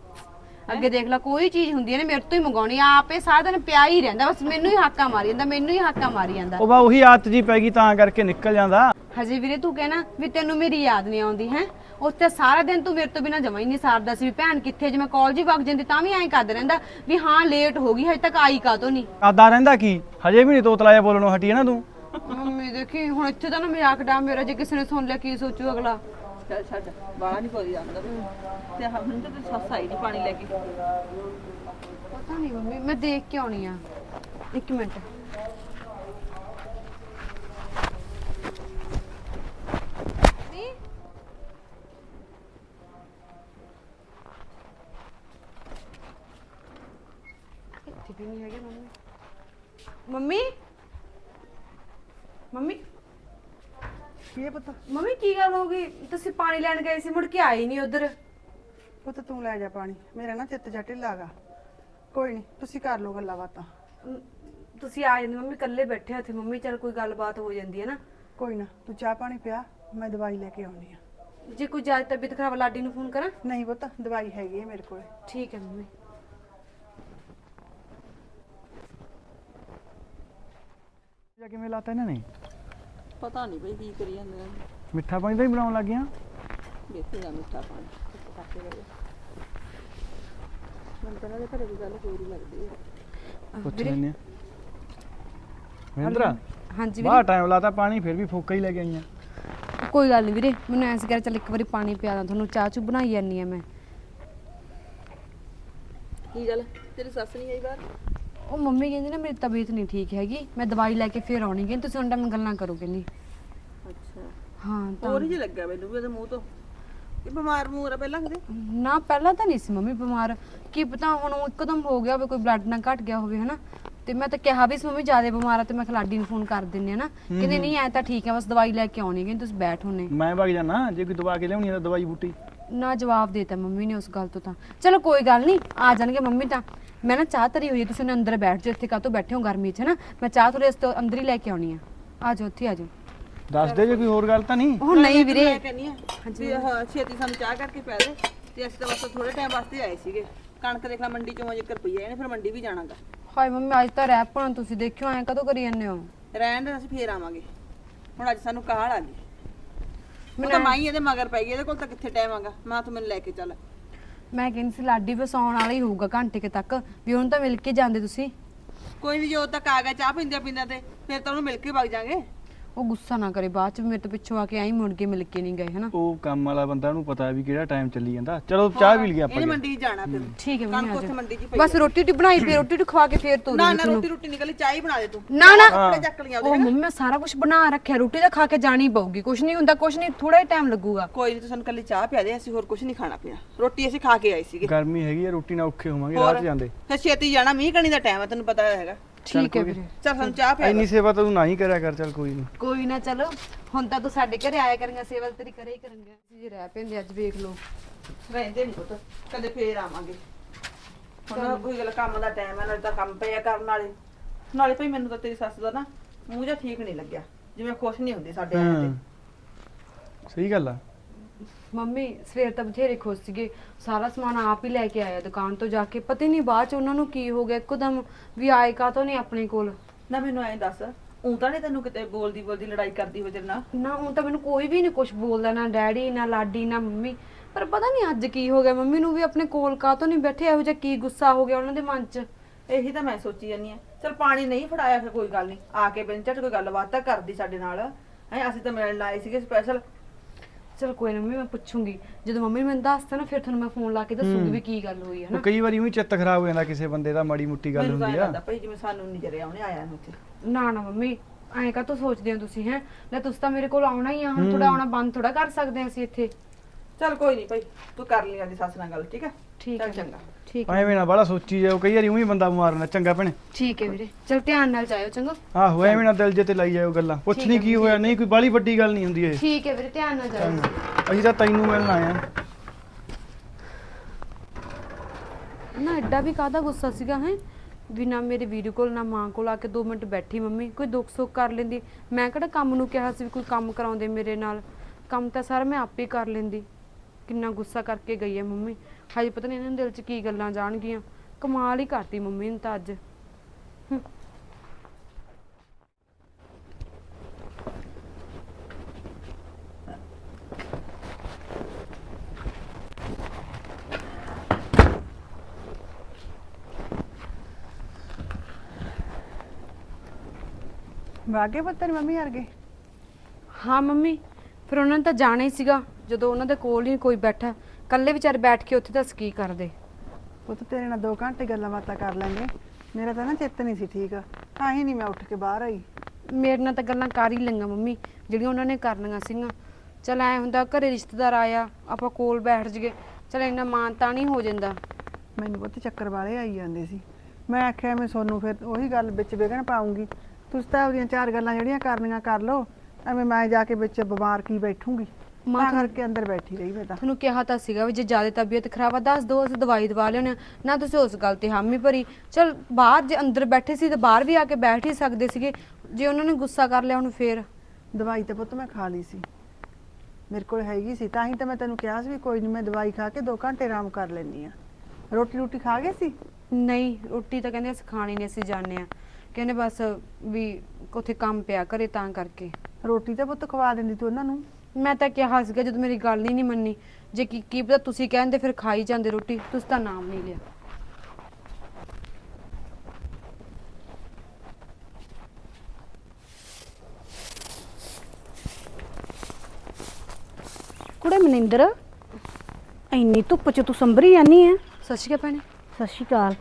ਅੱਗੇ ਦੇਖ ਲੈ ਕੋਈ ਚੀਜ਼ ਹੁੰਦੀ ਹੈ ਨਾ ਮੇਰੇ ਤੋਂ ਹੀ ਮੰਗਾਉਣੀ ਆ ਆਪੇ ਸਾਰਾ ਦਿਨ ਪਿਆ ਹੀ ਰਹਿੰਦਾ ਬਸ ਮੈਨੂੰ ਹੀ ਹਾਕਾ ਮਾਰੀ ਜਾਂਦਾ ਮੈਨੂੰ ਹੀ ਹਾਕਾ ਮਾਰੀ ਜਾਂਦਾ। ਉਹ ਬਾ ਉਹੀ ਆਦਤ ਜੀ ਪੈ ਗਈ ਤਾਂ ਕਰਕੇ ਨਿਕਲ ਜਾਂਦਾ। ਹਜੇ ਵੀਰੇ ਤੂੰ ਕਹਿਣਾ ਵੀ ਤੈਨੂੰ ਮੇਰੀ ਯਾਦ ਨਹੀਂ ਆਉਂਦੀ ਹੈ? ਉੱਥੇ ਸਾਰਾ ਦਿਨ ਤੂੰ ਮੇਰੇ ਤੋਂ ਬਿਨਾ ਜਮਾ ਹੀ ਨਹੀਂ ਸਾਰਦਾ ਸੀ ਵੀ ਭੈਣ ਕਿੱਥੇ ਜੇ ਮੈਂ ਕਾਲਜ ਹੀ ਵਗ ਜਾਂਦੀ ਤਾਂ ਵੀ ਐਂ ਕਰਦਾ ਰਹਿੰਦਾ ਵੀ ਹਾਂ ਲੇਟ ਹੋ ਗਈ ਹਜੇ ਤੱਕ ਆਈ ਕਾਤੋਂ ਨਹੀਂ? ਆਦਾ ਰਹਿੰਦਾ ਕੀ? ਹਜੇ ਵੀ ਨਹੀਂ ਤੋਤਲਾ ਜਿਹਾ ਬੋਲਣੋਂ ਹਟੀ ਹੈ ਨਾ ਤੂੰ? ਮੰਮੀ ਦੇਖੀ ਹੁਣ ਇੱਥੇ ਤਾਂ ਨਾ ਮਜ਼ਾਕ ਡਾ ਮੇਰਾ ਜੇ ਕਿਸੇ ਨੇ ਸੁਣ ਲਿਆ ਕੀ ਸੋਚੂ ਅਗਲਾ? ਚੱਲ ਛੱਡ, ਬਾਹਲਾ ਨਹੀਂ ਕੋਈ ਜਾਂਦਾ ਤੇ ਆਹ ਮਨਿੰਦਰ ਤੇ ਸੱਸ ਆਈ ਨਹੀਂ ਪਾਣੀ ਲੈ ਕੇ। ਪਤਾ ਨਹੀਂ ਮੰਮੀ, ਮੈਂ ਦੇਖ ਕੇ ਆਉਣੀ ਆ। ਇੱਕ ਮਿੰਟ। ਵੀ ਨਹੀਂ ਹੈਗੇ ਮੰਮੀ। ਮੰਮੀ? ਮੰਮੀ? ਕੀ ਹੈ ਪੁੱਤ? ਮੰਮੀ ਕੀ ਗੱਲ ਹੋ ਗਈ? ਤੁਸੀਂ ਪਾਣੀ ਲੈਣ ਗਏ ਸੀ ਮੁੜ ਕੇ ਆਏ ਨਹੀਂ ਉਧਰ। ਪੁੱਤ ਤੂੰ ਲੈ ਜਾ ਪਾਣੀ। ਮੇਰਾ ਨਾ ਚਿੱਤ ਜਾ ਢਿੱਲਾ ਗਾ। ਕੋਈ ਨਹੀਂ ਤੁਸੀਂ ਕਰ ਲਓ ਗੱਲਾਂ ਬਾਤਾਂ। ਤੁਸੀਂ ਆ ਜਾਂਦੇ ਮੰਮੀ ਇਕੱਲੇ ਬੈਠੇ ਹੋ ਇੱਥੇ। ਮੰਮੀ ਚਲ ਕੋਈ ਗੱਲਬਾਤ ਹੋ ਜਾਂਦੀ ਹੈ ਨਾ। ਕੋਈ ਨਾ ਤੂੰ ਚਾਹ ਪਾਣੀ ਪਿਆ ਮੈਂ ਦਵਾਈ ਲੈ ਕੇ ਆਉਣੀ ਆ ਜੇ ਕੋਈ ਜ਼ਿਆਦਾ ਤਬੀਅਤ ਖਰਾਬ ਲਾਡੀ ਨੂੰ ਫੋਨ ਕਰਾਂ। ਨਹੀਂ ਪੁੱਤ ਦਵਾਈ ਹੈਗੀ ਹੈ ਮੇਰੇ ਕੋਲ। ਠੀਕ ਹੈ ਮੰਮੀ। ਜਾ ਕਿਵੇਂ ਲਾਤਾ ਇਹਨਾਂ ਨੇ? ਪਤਾ ਨਹੀਂ ਬਈ ਕੀ ਕਰੀ ਜਾਂਦੇ ਨੇ ਮਿੱਠਾ ਪਾਣੀ ਤਾਂ ਹੀ ਬਣਾਉਣ ਲੱਗ ਗਿਆ ਦੇਖੇ ਜਾ ਮਿੱਠਾ ਪਾਣੀ। ਕੱਟੇ ਗਏ ਮੈਨੂੰ ਤਾਂ ਦੇ ਘਰੇ ਵੀ ਗੱਲ ਹੋਰ ਹੀ ਲੱਗਦੀ ਹੈ। ਪੁੱਛ ਲੈਨੇ ਮਹਿੰਦਰਾ ਹਾਂਜੀ ਬਾਹਰ ਟਾਈਮ ਲਾਤਾ ਪਾਣੀ ਫਿਰ ਵੀ ਫੋਕਾ ਹੀ ਲੈ ਕੇ ਆਈਆਂ। ਕੋਈ ਗੱਲ ਨਹੀਂ ਵੀਰੇ ਮੈਨੂੰ ਐਂ ਸੀ ਕਰ ਚੱਲ ਇੱਕ ਵਾਰੀ ਪਾਣੀ ਪਿਆ ਦਾਂ ਤੁਹਾਨੂੰ ਚਾਹ ਚੂ ਬਣਾਈ ਜਾਨੀ ਆ ਮੈਂ। ਕੀ ਗੱਲ? ਤੇਰੀ ਸੱਸ ਨਹੀਂ ਆਈ ਬਾਹਰ? ਉਹ ਮੰਮੀ ਕਹਿੰਦੀ ਨਾ ਮੇਰੀ ਤਬੀਅਤ ਨਹੀਂ ਠੀਕ ਹੈਗੀ ਮੈਂ ਦਵਾਈ ਲੈ ਕੇ ਫੇਰ ਆਉਣੀ ਕਹਿੰਦੀ ਤੁਸੀਂ ਹੁਣ ਟਾਈਮ ਗੱਲਾਂ ਕਰੋਗੇ ਨਹੀਂ ਅੱਛਾ। ਹਾਂ ਤਾਂ ਹੋਰ ਹੀ ਜਿਹਾ ਲੱਗਾ ਮੈਨੂੰ ਵੀ ਉਹਦੇ ਮੂੰਹ ਤੋਂ। ਇਹ ਬਿਮਾਰ ਮੂੰਹ ਆ ਪਹਿਲਾਂ ਕਦੇ ਨਾ ਪਹਿਲਾਂ ਤਾਂ ਨਹੀਂ ਸੀ ਮੰਮੀ ਬਿਮਾਰ। ਕੀ ਪਤਾ ਹੁਣ ਉਹ ਇੱਕਦਮ ਹੋ ਗਿਆ ਹੋਵੇ ਕੋਈ ਬਲੱਡ ਨਾ ਘਟ ਗਿਆ ਹੋਵੇ ਹਨਾ? ਤੇ ਮੈਂ ਤਾਂ ਕਿਹਾ ਵੀ ਸੀ ਮੰਮੀ ਜ਼ਿਆਦਾ ਬਿਮਾਰ ਆ ਤੇ ਮੈਂ ਖਲਾਡੀ ਨੂੰ ਫੋਨ ਕਰ ਦਿੰਨੇ ਆ ਨਾ। ਕਹਿੰਦੇ ਨਹੀਂ ਐ ਤਾਂ ਠੀਕ ਹੈ ਬਸ ਦਵਾਈ ਲੈ ਕੇ ਆਉਣੀ ਕਹਿੰਦੀ ਤੁਸੀਂ ਬੈਠ ਹੁਣੇ ਮੈਂ ਵਗ ਜਾਣਾ ਜੇ ਕੋਈ ਦਵਾ ਕੇ ਲਿਆਉਣੀ ਆ ਤਾਂ ਦਵਾਈ ਬੂਟੀ। ਨਾ ਜਵਾਬ ਦੇਤਾ ਮੰਮੀ ਨੇ ਉਸ ਗੱਲ ਤੋਂ ਤਾਂ। ਚਲੋ ਕੋਈ ਗੱਲ ਨਹੀਂ ਆ ਜਾਣਗੇ ਮੰਮੀ ਤਾਂ। ਮੈਂ ਨਾ ਚਾਹ ਤਰੀ ਹੋਈ ਹੈ ਤੁਸੀਂ ਉਹਨੇ ਅੰਦਰ ਬੈਠ ਜਾਓ ਇੱਥੇ ਕਾਹਤੋਂ ਬੈਠੇ ਹੋ ਗਰਮੀ 'ਚ ਨਾ ਮੈਂ ਚਾਹ ਥੋੜੇ ਇਸ ਤੋਂ ਅੰਦਰ ਹੀ ਲੈ ਕੇ ਆਉਣੀ ਆ। ਆ ਜਾਓ ਉੱਥੇ ਆ ਜਾਓ। ਦੱਸ ਦੇ ਜੇ ਕੋਈ ਹੋਰ ਗੱਲ ਤਾਂ ਨਹੀਂ? ਉਹ ਨਹੀਂ ਵੀਰੇ। ਮੈਂ ਕਹਿੰਨੀ ਆ ਵੀ ਆਹ ਛੇਤੀ ਸਾਨੂੰ ਚਾਹ ਕਰਕੇ ਪੈ ਦੇ ਤੇ ਅਸੀਂ ਤਾਂ ਬਸ ਥੋੜੇ ਟਾਈਮ ਵਾਸਤੇ ਆਏ ਸੀਗੇ। ਕਣਕ ਦੇਖ ਲੈ ਮੰਡੀ ਚੋਂ ਅਜੇ ਰੁਪਈਆ ਇਹਨੇ ਫਿਰ ਮੰਡੀ ਵੀ ਜਾਣਾਗਾ। ਹਾਏ ਮੰਮੀ ਅੱਜ ਤਾਂ ਰਹਿ ਪਣਾ ਤੁਸੀਂ ਦੇਖਿਓ ਐ ਕਦੋਂ ਕਰੀ ਜਾਂਦੇ ਹੋ? ਰਹਿਣ ਦੇ ਅਸੀਂ ਫੇਰ ਆਵਾਂਗੇ। ਹੁਣ ਅੱਜ ਸਾਨੂੰ ਕਾਹਲ ਆ ਗਈ। ਮੈਂ ਤਾਂ ਮਾਈ ਇਹਦੇ ਮਗਰ ਪੈ ਗਈ ਇਹਦੇ ਕੋਲ ਤਾਂ ਕਿੱਥੇ ਟਾਈਮ ਆਗਾ ਮਾਂ ਤੂੰ ਮੈਨੂੰ ਲੈ ਕੇ ਚੱਲ। ਮੈਂ ਕਹਿੰਦੀ ਸੀ ਲਾਡੀ ਵਸਾਉਣ ਵਾਲਾ ਹੀ ਹੋਊਗਾ ਘੰਟੇ ਕੇ ਤੱਕ। ਵੀ ਉਹਨੂੰ ਤਾਂ ਮਿਲ ਕੇ ਜਾਂਦੇ ਤੁਸੀਂ। ਕੋਈ ਨਹੀਂ ਜੋ ਤੱਕ ਆ ਗਿਆ ਚਾਹ ਪੀਂਦੇ ਪੀਂਦੇ ਤੇ ਫਿਰ ਤਾਂ ਉਹਨੂੰ ਮਿਲ ਕੇ ਵਗ ਜਾਾਂਗੇ। ਉਹ ਗੁੱਸਾ ਨਾ ਕਰੇ ਬਾਅਦ ਚ ਮੇਰੇ ਤੋਂ ਪਿੱਛੋਂ ਆ ਕੇ ਐਂ ਮੁੜ ਕੇ ਮਿਲ ਕੇ ਨਹੀਂ ਗਏ ਹਨਾ? ਉਹ ਕੰਮ ਵਾਲਾ ਬੰਦਾ ਉਹਨੂੰ ਪਤਾ ਵੀ ਕਿਹੜਾ ਟਾਈਮ ਚੱਲੀ ਜਾਂਦਾ। ਚਲੋ ਚਾਹ ਵੀ ਲਈਏ ਆਪਾਂ ਇਹਨੇ। ਮੰਡੀ ਜਾਣਾ ਫਿਰ। ਠੀਕ ਹੈ ਕਣਕ ਆ ਉੱਥੇ ਜਾ ਮੰਡੀ ਪਈ ਬਸ ਰੋਟੀ ਟੀ ਬਣਾਈ ਫੇਰ ਰੋਟੀ ਟੀ ਖਵਾ ਕੇ ਫੇਰ ਤੂੰ ਨਾ ਨਾ ਰੋਟੀ ਰੋਟੀ ਨਿਕਲੀ ਚਾਹ ਹੀ ਬਣਾ ਦੇ ਤੂੰ। ਨਾ ਨਾ। ਕੱਪੜੇ ਚੱਕ ਲਿਆ ਉਹ ਮੰਮੀ ਮੈਂ ਸਾਰਾ ਕੁਝ ਬਣਾ ਰੱਖਿਆ ਰੋਟੀ ਤਾਂ ਖਾ ਕੇ ਜਾਣੀ ਪਊਗੀ। ਕੁਝ ਨਹੀਂ ਹੁੰਦਾ ਕੁਝ ਨਹੀਂ ਥੋੜਾ ਹੀ ਟਾਈਮ ਲੱਗੂਗਾ। ਕੋਈ ਨਹੀਂ ਤੂੰ ਸਾਨੂੰ ਕੱਲੀ ਚਾਹ ਪਿਆ ਦੇ ਅਸੀਂ ਹੋਰ ਕੁਝ ਨਹੀਂ ਖਾਣਾ ਪੀਣਾ ਰੋਟੀ ਅਸੀਂ ਖਾ ਕੇ ਆਏ ਸੀਗੇ। ਗਰਮੀ ਹੈਗੀ ਆ ਰੋਟੀ ਨਾਲ ਔਖੇ ਹੋਵਾਂਗੇ ਰਾਹ 'ਚ ਜਾਂਦੇ। ਫਿਰ ਛੇਤੀ ਜਾਣਾ ਮੀਂਹ ਕਣੀ ਦਾ ਟਾਈਮ ਹੈ ਤੈਨੂੰ ਪਤਾ ਹੈਗਾ। ਠੀਕ ਹੈ ਵੀਰੇ। ਚੱਲ ਸਾਨੂੰ ਚਾਹ ਪਿਆ ਇੰਨੀ ਸੇਵਾ ਤਾਂ ਤੂੰ ਨਾ ਹੀ ਕਰਿਆ ਕਰ ਚੱਲ ਕੋਈ ਨਹੀਂ ਕੋਈ ਨਾ ਚਲੋ। ਹੁਣ ਤਾਂ ਤੂੰ ਸਾਡੇ ਘਰੇ ਆਇਆ ਕਰਾਂਗਾ ਸੇਵਾ ਤੇਰੀ ਘਰੇ ਹੀ ਕਰਾਂਗੇ। ਜੇ ਰਹਿ ਪੈਂਦੇ ਅੱਜ ਵੇਖ ਲਓ। ਰਹਿੰਦੇ ਨਹੀਂ ਪੁੱਤ ਕਦੇ ਫੇਰ ਆਵਾਂਗੇ। ਹੁਣ ਕੋਈ ਗੱਲ ਕੰਮ ਦਾ ਟਾਈਮ ਹੈ ਨਾਲੇ ਤਾਂ ਕੰਮ ਪਿਆ ਕਰਨ ਵਾਲੇ। ਨਾਲੇ ਭਈ ਮੈਨੂੰ ਤਾਂ ਤੇਰੀ ਸੱਸ ਦਾ ਨਾ ਮੂੰਹ ਜਿਹਾ ਠੀਕ ਨਹੀਂ ਲੱਗਿਆ। ਜਿਵੇਂ ਖੁਸ਼ ਨਹੀਂ ਹੁੰਦੀ ਸਾਡੇ ਤੇ। ਸਹੀ ਗੱਲ ਆ। ਮੰਮੀ ਸਵੇਰ ਤਾਂ ਬਥੇਰੇ ਖੁਸ਼ ਸੀਗੇ। ਸਾਰਾ ਸਮਾਨ ਆਪ ਹੀ ਲੈ ਕੇ ਆਇਆ ਦੁਕਾਨ ਤੋਂ ਜਾ ਕੇ। ਪਤਾ ਹੀ ਨਹੀਂ ਬਾਅਦ ਚ ਉਹਨਾਂ ਨੂੰ ਕੀ ਹੋ ਗਿਆ। ਇੱਕਦਮ ਵੀ ਆਏ ਕਾ ਤੋਂ ਨਹੀਂ ਆਪਣੇ ਕੋਲ? ਨਾ ਮੈਨੂੰ ਐਂ ਦੱਸ ਉਂ ਤਾਂ ਨਹੀਂ ਤੈਨੂੰ ਕਿਤੇ ਬੋਲਦੀ ਬੋਲਦੀ ਲੜਾਈ ਕਰਦੀ ਹੋ ਤੇਰੇ ਨਾਲ? ਨਾ ਹੁਣ ਤਾਂ ਮੈਨੂੰ ਕੋਈ ਵੀ ਨਹੀਂ ਕੁਝ ਬੋਲਦਾ ਨਾ ਡੈਡੀ ਨਾ ਲਾਡੀ ਨਾ ਮੰਮੀ। ਪਰ ਪਤਾ ਨਹੀਂ ਅੱਜ ਕੀ ਹੋ ਗਿਆ। ਮੰਮੀ ਨੂੰ ਵੀ ਆਪਣੇ ਕੋਲ ਕਾ ਤੋਂ ਨਹੀਂ ਬੈਠੇ? ਇਹੋ ਜਿਹਾ ਕੀ ਗੁੱਸਾ ਹੋ ਗਿਆ ਉਹਨਾਂ ਦੇ ਮਨ 'ਚ? ਇਹੀ ਤਾਂ ਮੈਂ ਸੋਚੀ ਜਾਂਦੀ ਆ ਚਲ ਪਾਣੀ ਨਹੀਂ ਫੜਾਇਆ ਫਿਰ ਕੋਈ ਗੱਲ ਨਹੀਂ ਆ ਕੇ ਬਿਨ ਝਟ ਕੋਈ ਗੱਲਬਾਤ ਤਾਂ ਕਰਦੀ ਸਾਡੇ ਨਾਲ। ਹੈ ਅਸੀਂ ਤਾਂ ਮਿਲਣ ਲਾਏ ਸੀਗੇ ਸਪੈਸ਼ਲ ਚਲ ਕੋਈ ਨਾ ਮੰਮੀ ਮੈਂ ਪੁੱਛੂੰਗੀ। ਜਦੋਂ ਮੰਮੀ ਨੇ ਮੈਨੂੰ ਦੱਸਤਾ ਨਾ ਫਿਰ ਤੁਹਾਨੂੰ ਮੈਂ ਫੋਨ ਲਾ ਕੇ ਦੱਸੂੰਗੀ ਵੀ ਕੀ ਗੱਲ ਹੋਈ ਹੈ ਉਹ ਨਾ ਕਈ ਵਾਰੀ ਉਹੀ ਚਿੱਤ ਖਰਾਬ ਹੋ ਜਾਂਦਾ ਕਿਸੇ ਬੰਦੇ ਦਾ ਮਾੜੀ ਮੁੱਟੀ ਗੱਲ ਮੈਨੂੰ ਤਾਂ ਐਂ ਹੁੰਦੀ ਆ। ਲੱਗਦਾ ਭਈ ਜਿਵੇਂ ਸਾਨੂੰ ਨਹੀਂ ਜਰਿਆ ਉਹਨੇ ਆਇਆ ਨੂੰ ਇੱਥੇ। ਨਾ ਨਾ ਮੰਮੀ ਐਂ ਕਾ ਸੋਚਦੇ ਹੋ ਤੁਸੀਂ ਹੈ? ਲੈ ਤੁਸੀਂ ਤਾਂ ਮੇਰੇ ਕੋਲ ਆਉਣਾ ਹੀ ਆ ਹੁਣ ਥੋੜਾ ਆਉਣਾ ਬੰਦ ਥੋੜਾ ਕਰ ਸਕਦੇ ਹਾਂ ਅਸੀਂ ਇੱਥੇ। ਚਲ ਕੋਈ ਨਹੀਂ ਭਾਈ ਤੂੰ ਕਰ ਲਈ ਆਦੀ ਸੱਸ ਨਾਲ ਗੱਲ ਠੀਕ ਹੈ? ਠੀਕ ਚੱਲ ਹੈ ਚੰਗਾ। ਠੀਕ ਐਵੇਂ ਨਾ ਬਾਹਲਾ ਸੋਚੀ ਜਾਓ ਕਈ ਵਾਰੀ ਉਹੀ ਬੰਦਾ ਮਾਰਨਾ ਚੰਗਾ ਭੈਣੇ। ਠੀਕ ਹੈ ਵੀਰੇ। ਚਲ ਧਿਆਨ ਨਾਲ ਜਾਇਓ ਚੰਗਾ? ਆਹੋ ਐਵੇਂ ਨਾ ਦਿਲ ਜੇ ਤੇ ਲਾਈ ਜਾਓ ਗੱਲਾਂ। ਪੁੱਛ ਨਹੀਂ ਕੀ ਹੋਇਆ ਨਹੀਂ ਕੋਈ ਬਾਹਲੀ ਵੱਡੀ ਗੱਲ ਨਹੀਂ ਹੁੰਦੀ ਇਹ। ਠੀਕ ਹੈ ਵੀਰੇ ਧਿਆਨ ਨਾਲ ਜਾਇਓ। ਅਸੀਂ ਤਾਂ ਤੈਨੂੰ ਮਿਲਣ ਆਏ ਆ। ਨਾ ਐਡਾ ਵੀ ਕਾਹਦਾ ਗੁੱਸਾ ਸੀਗਾ ਹੈ? ਵੀ ਨਾ ਮੇਰੇ ਵੀਡੀਓ ਕੋਲ ਨਾ ਮਾਂ ਕੋਲ ਆ ਕੇ 2 ਮਿੰਟ ਬੈਠੀ ਮੰਮੀ। ਕੋਈ ਦੁੱਖ ਸੁੱਖ ਕਰ ਲੈਂਦੀ। ਮੈਂ ਕਿਹੜਾ ਕੰਮ ਨੂੰ ਕਿਹਾ ਸੀ ਵੀ ਕੋਈ ਕੰਮ ਕਰਾਉਂਦੇ ਮੇਰੇ ਨਾਲ? ਕੰਮ ਤਾਂ ਸਾਰਾ ਮੈਂ ਆਪੇ ਕਰ ਲੈਂਦੀ। ਕਿੰਨਾ ਗੁੱਸਾ ਕਰਕੇ ਗਈ ਹੈ ਮੰਮੀ। ਹਜੇ ਪਤਾ ਨਹੀਂ ਇਹਨਾਂ ਦੇ ਦਿਲ 'ਚ ਕੀ ਗੱਲਾਂ ਜਾਣਗੀਆਂ। ਕਮਾਲ ਹੀ ਕਰਤੀ ਮੰਮੀ ਨੇ ਤਾਂ ਅੱਜ। ਵਾਗੇ ਪੁੱਤਰ ਮੰਮੀ ਵਰਗੇ? ਹਾਂ ਮੰਮੀ। ਫਿਰ ਉਹਨਾਂ ਨੇ ਤਾਂ ਜਾਣਾ ਹੀ ਸੀਗਾ ਜਦੋਂ ਉਹਨਾਂ ਦੇ ਕੋਲ ਹੀ ਕੋਈ ਬੈਠਾ ਇਕੱਲੇ ਵਿਚਾਰੇ ਬੈਠ ਕੇ ਉੱਥੇ ਦੱਸ ਕੀ ਕਰਦੇ। ਪੁੱਤ ਤੇਰੇ ਨਾਲ 2 ਘੰਟੇ ਗੱਲਾਂ ਬਾਤਾਂ ਕਰ ਲਾਂਗੇ ਮੇਰਾ ਤਾਂ ਨਾ ਚਿੱਤ ਨਹੀਂ ਸੀ ਠੀਕ। ਤਾਂ ਹੀ ਨਹੀਂ ਮੈਂ ਉੱਠ ਕੇ ਬਾਹਰ ਆਈ। ਮੇਰੇ ਨਾਲ ਤਾਂ ਗੱਲਾਂ ਕਰ ਹੀ ਲਈਆਂ ਮੰਮੀ ਜਿਹੜੀਆਂ ਉਹਨਾਂ ਨੇ ਕਰਨੀਆਂ ਸੀਗੀਆਂ। ਚਲ ਐ ਹੁੰਦਾ ਘਰੇ ਰਿਸ਼ਤੇਦਾਰ ਆਇਆ ਆਪਾਂ ਕੋਲ ਬੈਠ ਜਗੇ ਚਲ ਇੰਨਾ ਮਾਨ ਤਾਂ ਨਹੀਂ ਹੋ ਜਾਂਦਾ। ਮੈਨੂੰ ਪੁੱਤ ਚੱਕਰ ਵਾਲੇ ਆਈ ਜਾਂਦੇ ਸੀ। ਮੈਂ ਆਖਿਆ ਮੈਂ ਸੋਨੂੰ ਫਿਰ ਉਹੀ ਗੱਲ ਵਿੱਚ ਵਿਗਣ ਪਾਉਂਗੀ। ਤੁਸੀਂ ਤਾਂ ਆਪਦੀਆਂ ਚਾਰ ਗੱਲਾਂ ਜਿਹੜੀਆਂ ਕਰਨੀਆਂ ਕਰ ਲਓ। ਐਵੇਂ ਮੈਂ ਜਾ ਕੇ ਵਿੱਚ ਬਿਮਾਰ ਕੀ ਬੈਠੂੰਗੀ? ਮਾਂ ਤਾਂ ਕਰਕੇ ਅੰਦਰ ਬੈਠੀ ਰਹੀ ਮੈਂ ਤਾਂ। ਤੁਹਾਨੂੰ ਕਿਹਾ ਤਾਂ ਸੀਗਾ ਵੀ ਜੇ ਜ਼ਿਆਦਾ ਤਬੀਅਤ ਖਰਾਬ ਆ ਦੱਸ ਦਿਓ ਅਸੀਂ ਦਵਾਈ ਦਵਾ ਹਾਂ। ਨਾ ਤੁਸੀਂ ਉਸ ਗੱਲ ਤੇ ਹਾਮੀ ਭਰੀ। ਚਲ ਬਾਹਰ ਜੇ ਅੰਦਰ ਬੈਠੇ ਸੀ ਤਾਂ ਬਾਹਰ ਵੀ ਆ ਕੇ ਬੈਠ ਹੀ ਸਕਦੇ ਸੀਗੇ। ਜੇ ਉਹਨਾਂ ਨੇ ਗੁੱਸਾ ਕਰ ਲਿਆ ਹੁਣ ਫੇਰ। ਦਵਾਈ ਤਾਂ ਪੁੱਤ ਮੈਂ ਖਾ ਲਈ ਸੀ। ਮੇਰੇ ਕੋਲ ਹੈਗੀ ਸੀ ਤਾਂ ਹੀ ਤਾਂ ਮੈਂ ਤੈਨੂੰ ਕਿਹਾ ਸੀ ਵੀ ਕੋਈ ਨਹੀਂ ਮੈਂ ਦਵਾਈ ਖਾ ਕੇ 2 ਘੰਟੇ ਆਰਾਮ ਕਰ ਲੈਂਦੀ ਆ ਰੋਟੀ ਰੋਟੀ ਖਾ ਗਏ ਸੀ? ਨਹੀਂ ਰੋਟੀ ਤਾਂ ਕਹਿੰਦੇ ਅਸੀਂ ਖਾਣੀ ਨਹੀਂ ਅਸੀਂ ਜਾਣੇ ਆ ਕਹਿੰਦੇ ਬਸ ਵੀ ਉੱਥੇ ਕੰਮ ਪਿਆ ਕਰੇ ਤਾਂ ਕਰਕੇ। ਰੋਟੀ ਤਾਂ ਪੁੱਤ ਖਵਾ ਦਿੰਦੀ ਤੂੰ ਉਹਨਾਂ ਨੂੰ। ਮੈਂ ਤਾਂ ਕਿਹਾ ਸੀਗਾ ਜਦੋਂ ਮੇਰੀ ਗੱਲ ਹੀ ਨਹੀਂ ਮੰਨੀ ਜੇ ਕੀ ਕੀ ਪਤਾ ਤੁਸੀਂ ਕਹਿੰਦੇ ਫਿਰ ਖਾਈ ਜਾਂਦੇ ਰੋਟੀ ਤੁਸੀਂ ਤਾਂ ਨਾਮ ਨਹੀਂ ਲਿਆ। ਕੁੜੇ ਮਨਿੰਦਰ ਇੰਨੀ ਧੁੱਪ 'ਚ ਤੂੰ ਸੰਭਰੀ ਜਾਨੀ ਐ। ਸਤਿ ਸ਼੍ਰੀ ਅਕਾਲ ਭੈਣੇ। ਸਤਿ ਸ਼੍ਰੀ ਅਕਾਲ।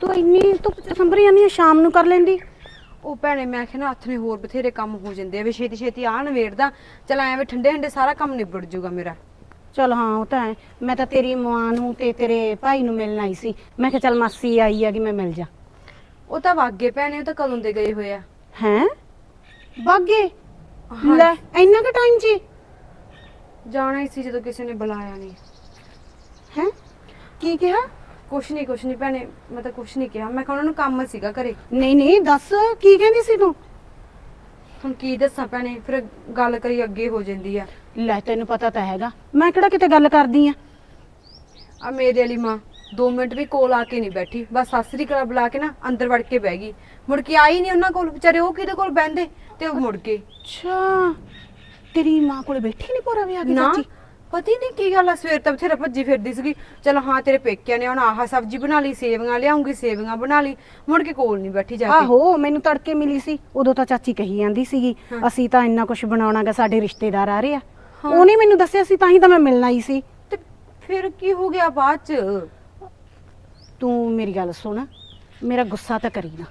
ਤੂੰ ਇੰਨੀ ਧੁੱਪ 'ਚ ਸੰਭਰੀ ਜਾਨੀ ਐ ਸ਼ਾਮ ਨੂੰ ਕਰ ਲੈਂਦੀ। ਉਹ ਭੈਣੇ ਮੈਂ ਕਿਹਾ ਨਾ ਹੱਥ ਨੇ ਹੋਰ ਬਥੇਰੇ ਕੰਮ ਹੋ ਜਾਂਦੇ ਆ ਵੀ ਛੇਤੀ ਛੇਤੀ ਆ ਨਵੇੜਦਾ ਚਲ ਐਵੇਂ ਠੰਡੇ ਠੰਡੇ ਸਾਰਾ ਕੰਮ ਨਿਬੜ ਜੂਗਾ ਮੇਰਾ। ਚਲ ਹਾਂ ਉਹ ਤਾਂ ਹੈ। ਮੈਂ ਤਾਂ ਤੇਰੀ ਮਾਂ ਨੂੰ ਤੇ ਤੇਰੇ ਭਾਈ ਨੂੰ ਮਿਲਣ ਆਈ ਸੀ। ਮੈਂ ਕਿਹਾ ਚੱਲ ਮਾਸੀ ਆਈ ਆ ਕਿ ਮੈਂ ਮਿਲ ਜਾ। ਉਹ ਤਾਂ ਵਾਗੇ ਭੈਣੇ ਉਹ ਤਾਂ ਕਦੋਂ ਦੇ ਗਏ ਹੋਏ ਆ। ਹੈਂ? ਬਾਗੇ ਲੈ ਇੰਨਾ ਕੁ ਟਾਈਮ ਜੀ ਜਾਣਾ ਹੀ ਸੀ ਜਦੋਂ ਕਿਸੇ ਨੇ ਬੁਲਾਇਆ ਨਹੀਂ। ਹੈ? ਕੀ ਕਿਹਾ? ਕੁਛ ਨਹੀਂ ਕੁਛ ਨਹੀਂ ਭੈਣੇ ਮੈਂ ਤਾਂ ਕੁਛ ਨਹੀਂ ਕਿਹਾ। ਮੈਂ ਕਿਹਾ ਉਹਨਾਂ ਨੂੰ ਕੰਮ ਸੀਗਾ ਘਰੇ। ਨਹੀਂ ਨਹੀਂ ਦੱਸ ਕੀ ਕਹਿੰਦੀ ਸੀ ਤੂੰ? ਹੁਣ ਕੀ ਦੱਸਾਂ ਭੈਣੇ ਫਿਰ ਗੱਲ ਕਰੀ ਅੱਗੇ ਹੋ ਜਾਂਦੀ ਆ। ਲੈ ਤੈਨੂੰ ਪਤਾ ਤਾਂ ਹੈਗਾ ਮੈਂ ਕਿਹੜਾ ਕਿਤੇ ਗੱਲ ਕਰਦੀ ਆ? ਆ ਮੇਰੇ ਵਾਲੀ ਮਾਂ 2 ਮਿੰਟ ਵੀ ਕੋਲ ਆ ਕੇ ਨਹੀਂ ਬੈਠੀ। ਬਸ ਸਾਸਰੀ ਕਲਾ ਬੁਲਾ ਕੇ ਨਾ ਅੰਦਰ ਵੜ ਕੇ ਬਹਿ ਗਈ। ਮੁੜ ਕੇ ਆਈ ਨਹੀਂ ਉਹਨਾਂ ਕੋਲ ਵਿਚਾਰੇ ਉਹ ਕਿਹਦੇ ਕੋਲ ਬਹਿੰਦੇ? ਤੇ ਉਹ ਮੁੜ ਗਏ ਅੱਛਾ ਤੇਰੀ ਮਾਂ ਕੋਲੇ ਬੈਠੀ ਨਹੀਂ ਪੂਰਾ ਵਿਆਹ ਕੇ ਨਾ ਚਾਚੀ? ਪਤਾ ਨਹੀਂ ਕੀ ਗੱਲ ਆ ਸਵੇਰ ਤੋਂ ਬਥੇਰਾ ਭੱਜੀ ਫਿਰਦੀ ਸੀਗੀ। ਚਲ ਹਾਂ ਤੇਰੇ ਪੇਕਿਆਂ ਨੇ ਹੁਣ ਆਹ ਸਬਜ਼ੀ ਬਣਾ ਲਈ ਸੇਵੀਆਂ ਲਿਆਉਂਗੀ ਸੇਵੀਆਂ ਬਣਾ ਲਈ ਮੁੜ ਕੇ ਕੋਲ ਨਹੀਂ ਬੈਠੀ ਜਾ ਕੇ। ਆਹੋ ਮੈਨੂੰ ਤੜਕੇ ਮਿਲੀ ਸੀ ਉਦੋਂ ਤਾਂ ਚਾਚੀ ਕਹੀ ਜਾਂਦੀ ਸੀਗੀ ਅਸੀਂ ਤਾਂ ਇੰਨਾ ਕੁਝ ਬਣਾਉਣਾਗਾ ਸਾਡੇ ਰਿਸ਼ਤੇਦਾਰ ਆ ਰਹੇ ਆ। ਉਹਨੇ ਮੈਨੂੰ ਦੱਸਿਆ ਸੀ ਤਾਂ ਹੀ ਤਾਂ ਮੈਂ ਮਿਲਣ ਆਈ ਸੀ। ਤੇ ਫਿਰ ਕੀ ਹੋ ਗਿਆ ਬਾਅਦ ਚ? ਤੂੰ ਮੇਰੀ ਗੱਲ ਸੁਣ ਮੇਰਾ ਗੁੱਸਾ ਤਾਂ ਕਰੀ ਨਾ।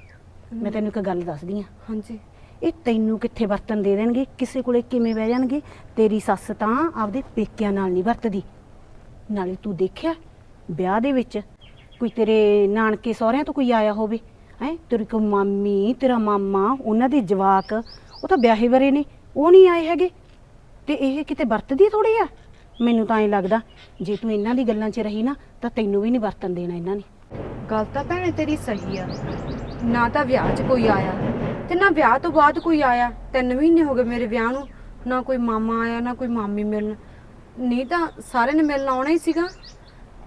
ਮੈਂ ਤੈਨੂੰ ਇੱਕ ਗੱਲ ਦੱਸਦੀ ਆ। ਹਾਂਜੀ। ਇਹ ਤੈਨੂੰ ਕਿੱਥੇ ਵਰਤਨ ਦੇ ਦੇਣਗੇ? ਕਿਸੇ ਕੋਲੇ ਕਿਵੇਂ ਬਹਿ ਜਾਣਗੇ? ਤੇਰੀ ਸੱਸ ਤਾਂ ਆਪਦੇ ਪੇਕਿਆਂ ਨਾਲ ਨਹੀਂ ਵਰਤਦੀ। ਨਾਲੇ ਤੂੰ ਦੇਖਿਆ, ਵਿਆਹ ਦੇ ਵਿੱਚ ਕੋਈ ਤੇਰੇ ਨਾਨਕੇ ਸਹੁਰਿਆਂ ਤੋਂ ਕੋਈ ਆਇਆ ਹੋਵੇ? ਹੈ? ਤੇਰੀ ਕੋ ਮਾਮੀ, ਤੇਰਾ ਮਾਮਾ, ਉਹਨਾਂ ਦੇ ਜਵਾਕ, ਉਹ ਤਾਂ ਵਿਆਹੇ ਵਰੇ ਨੇ, ਉਹ ਨਹੀਂ ਆਏ ਹੈਗੇ। ਤੇ ਇਹ ਕਿਤੇ ਵਰਤਦੀ ਥੋੜੀ ਆ? ਮੈਨੂੰ ਤਾਂ ਐਂ ਲੱਗਦਾ, ਜੇ ਤੂੰ ਇਹਨਾਂ ਦੀ ਗੱਲਾਂ 'ਚ ਰਹੀ ਨਾ, ਤਾਂ ਤੈਨੂੰ ਵੀ ਨਹੀਂ ਵਰਤਨ ਦੇਣਾ ਇਹਨਾਂ ਨੇ। ਗੱਲ ਤਾਂ ਭੈਣੇ ਤੇਰੀ ਸਹੀ ਆ। ਨਾ ਤਾਂ ਵਿਆਹ 'ਚ ਕੋਈ ਆਇਆ। ਤੇ ਨਾ ਵਿਆਹ ਤੋਂ ਬਾਅਦ ਕੋਈ ਆਇਆ ਤਿੰਨ ਮਹੀਨੇ ਹੋ ਗਏ ਮੇਰੇ ਵਿਆਹ ਨੂੰ ਨਾ ਕੋਈ ਮਾਮਾ ਆਇਆ ਨਾ ਕੋਈ ਮਾਮੀ ਮਿਲਣ। ਨਹੀਂ ਤਾਂ ਸਾਰੇ ਨੇ ਮਿਲਣ ਆਉਣਾ ਹੀ ਸੀਗਾ।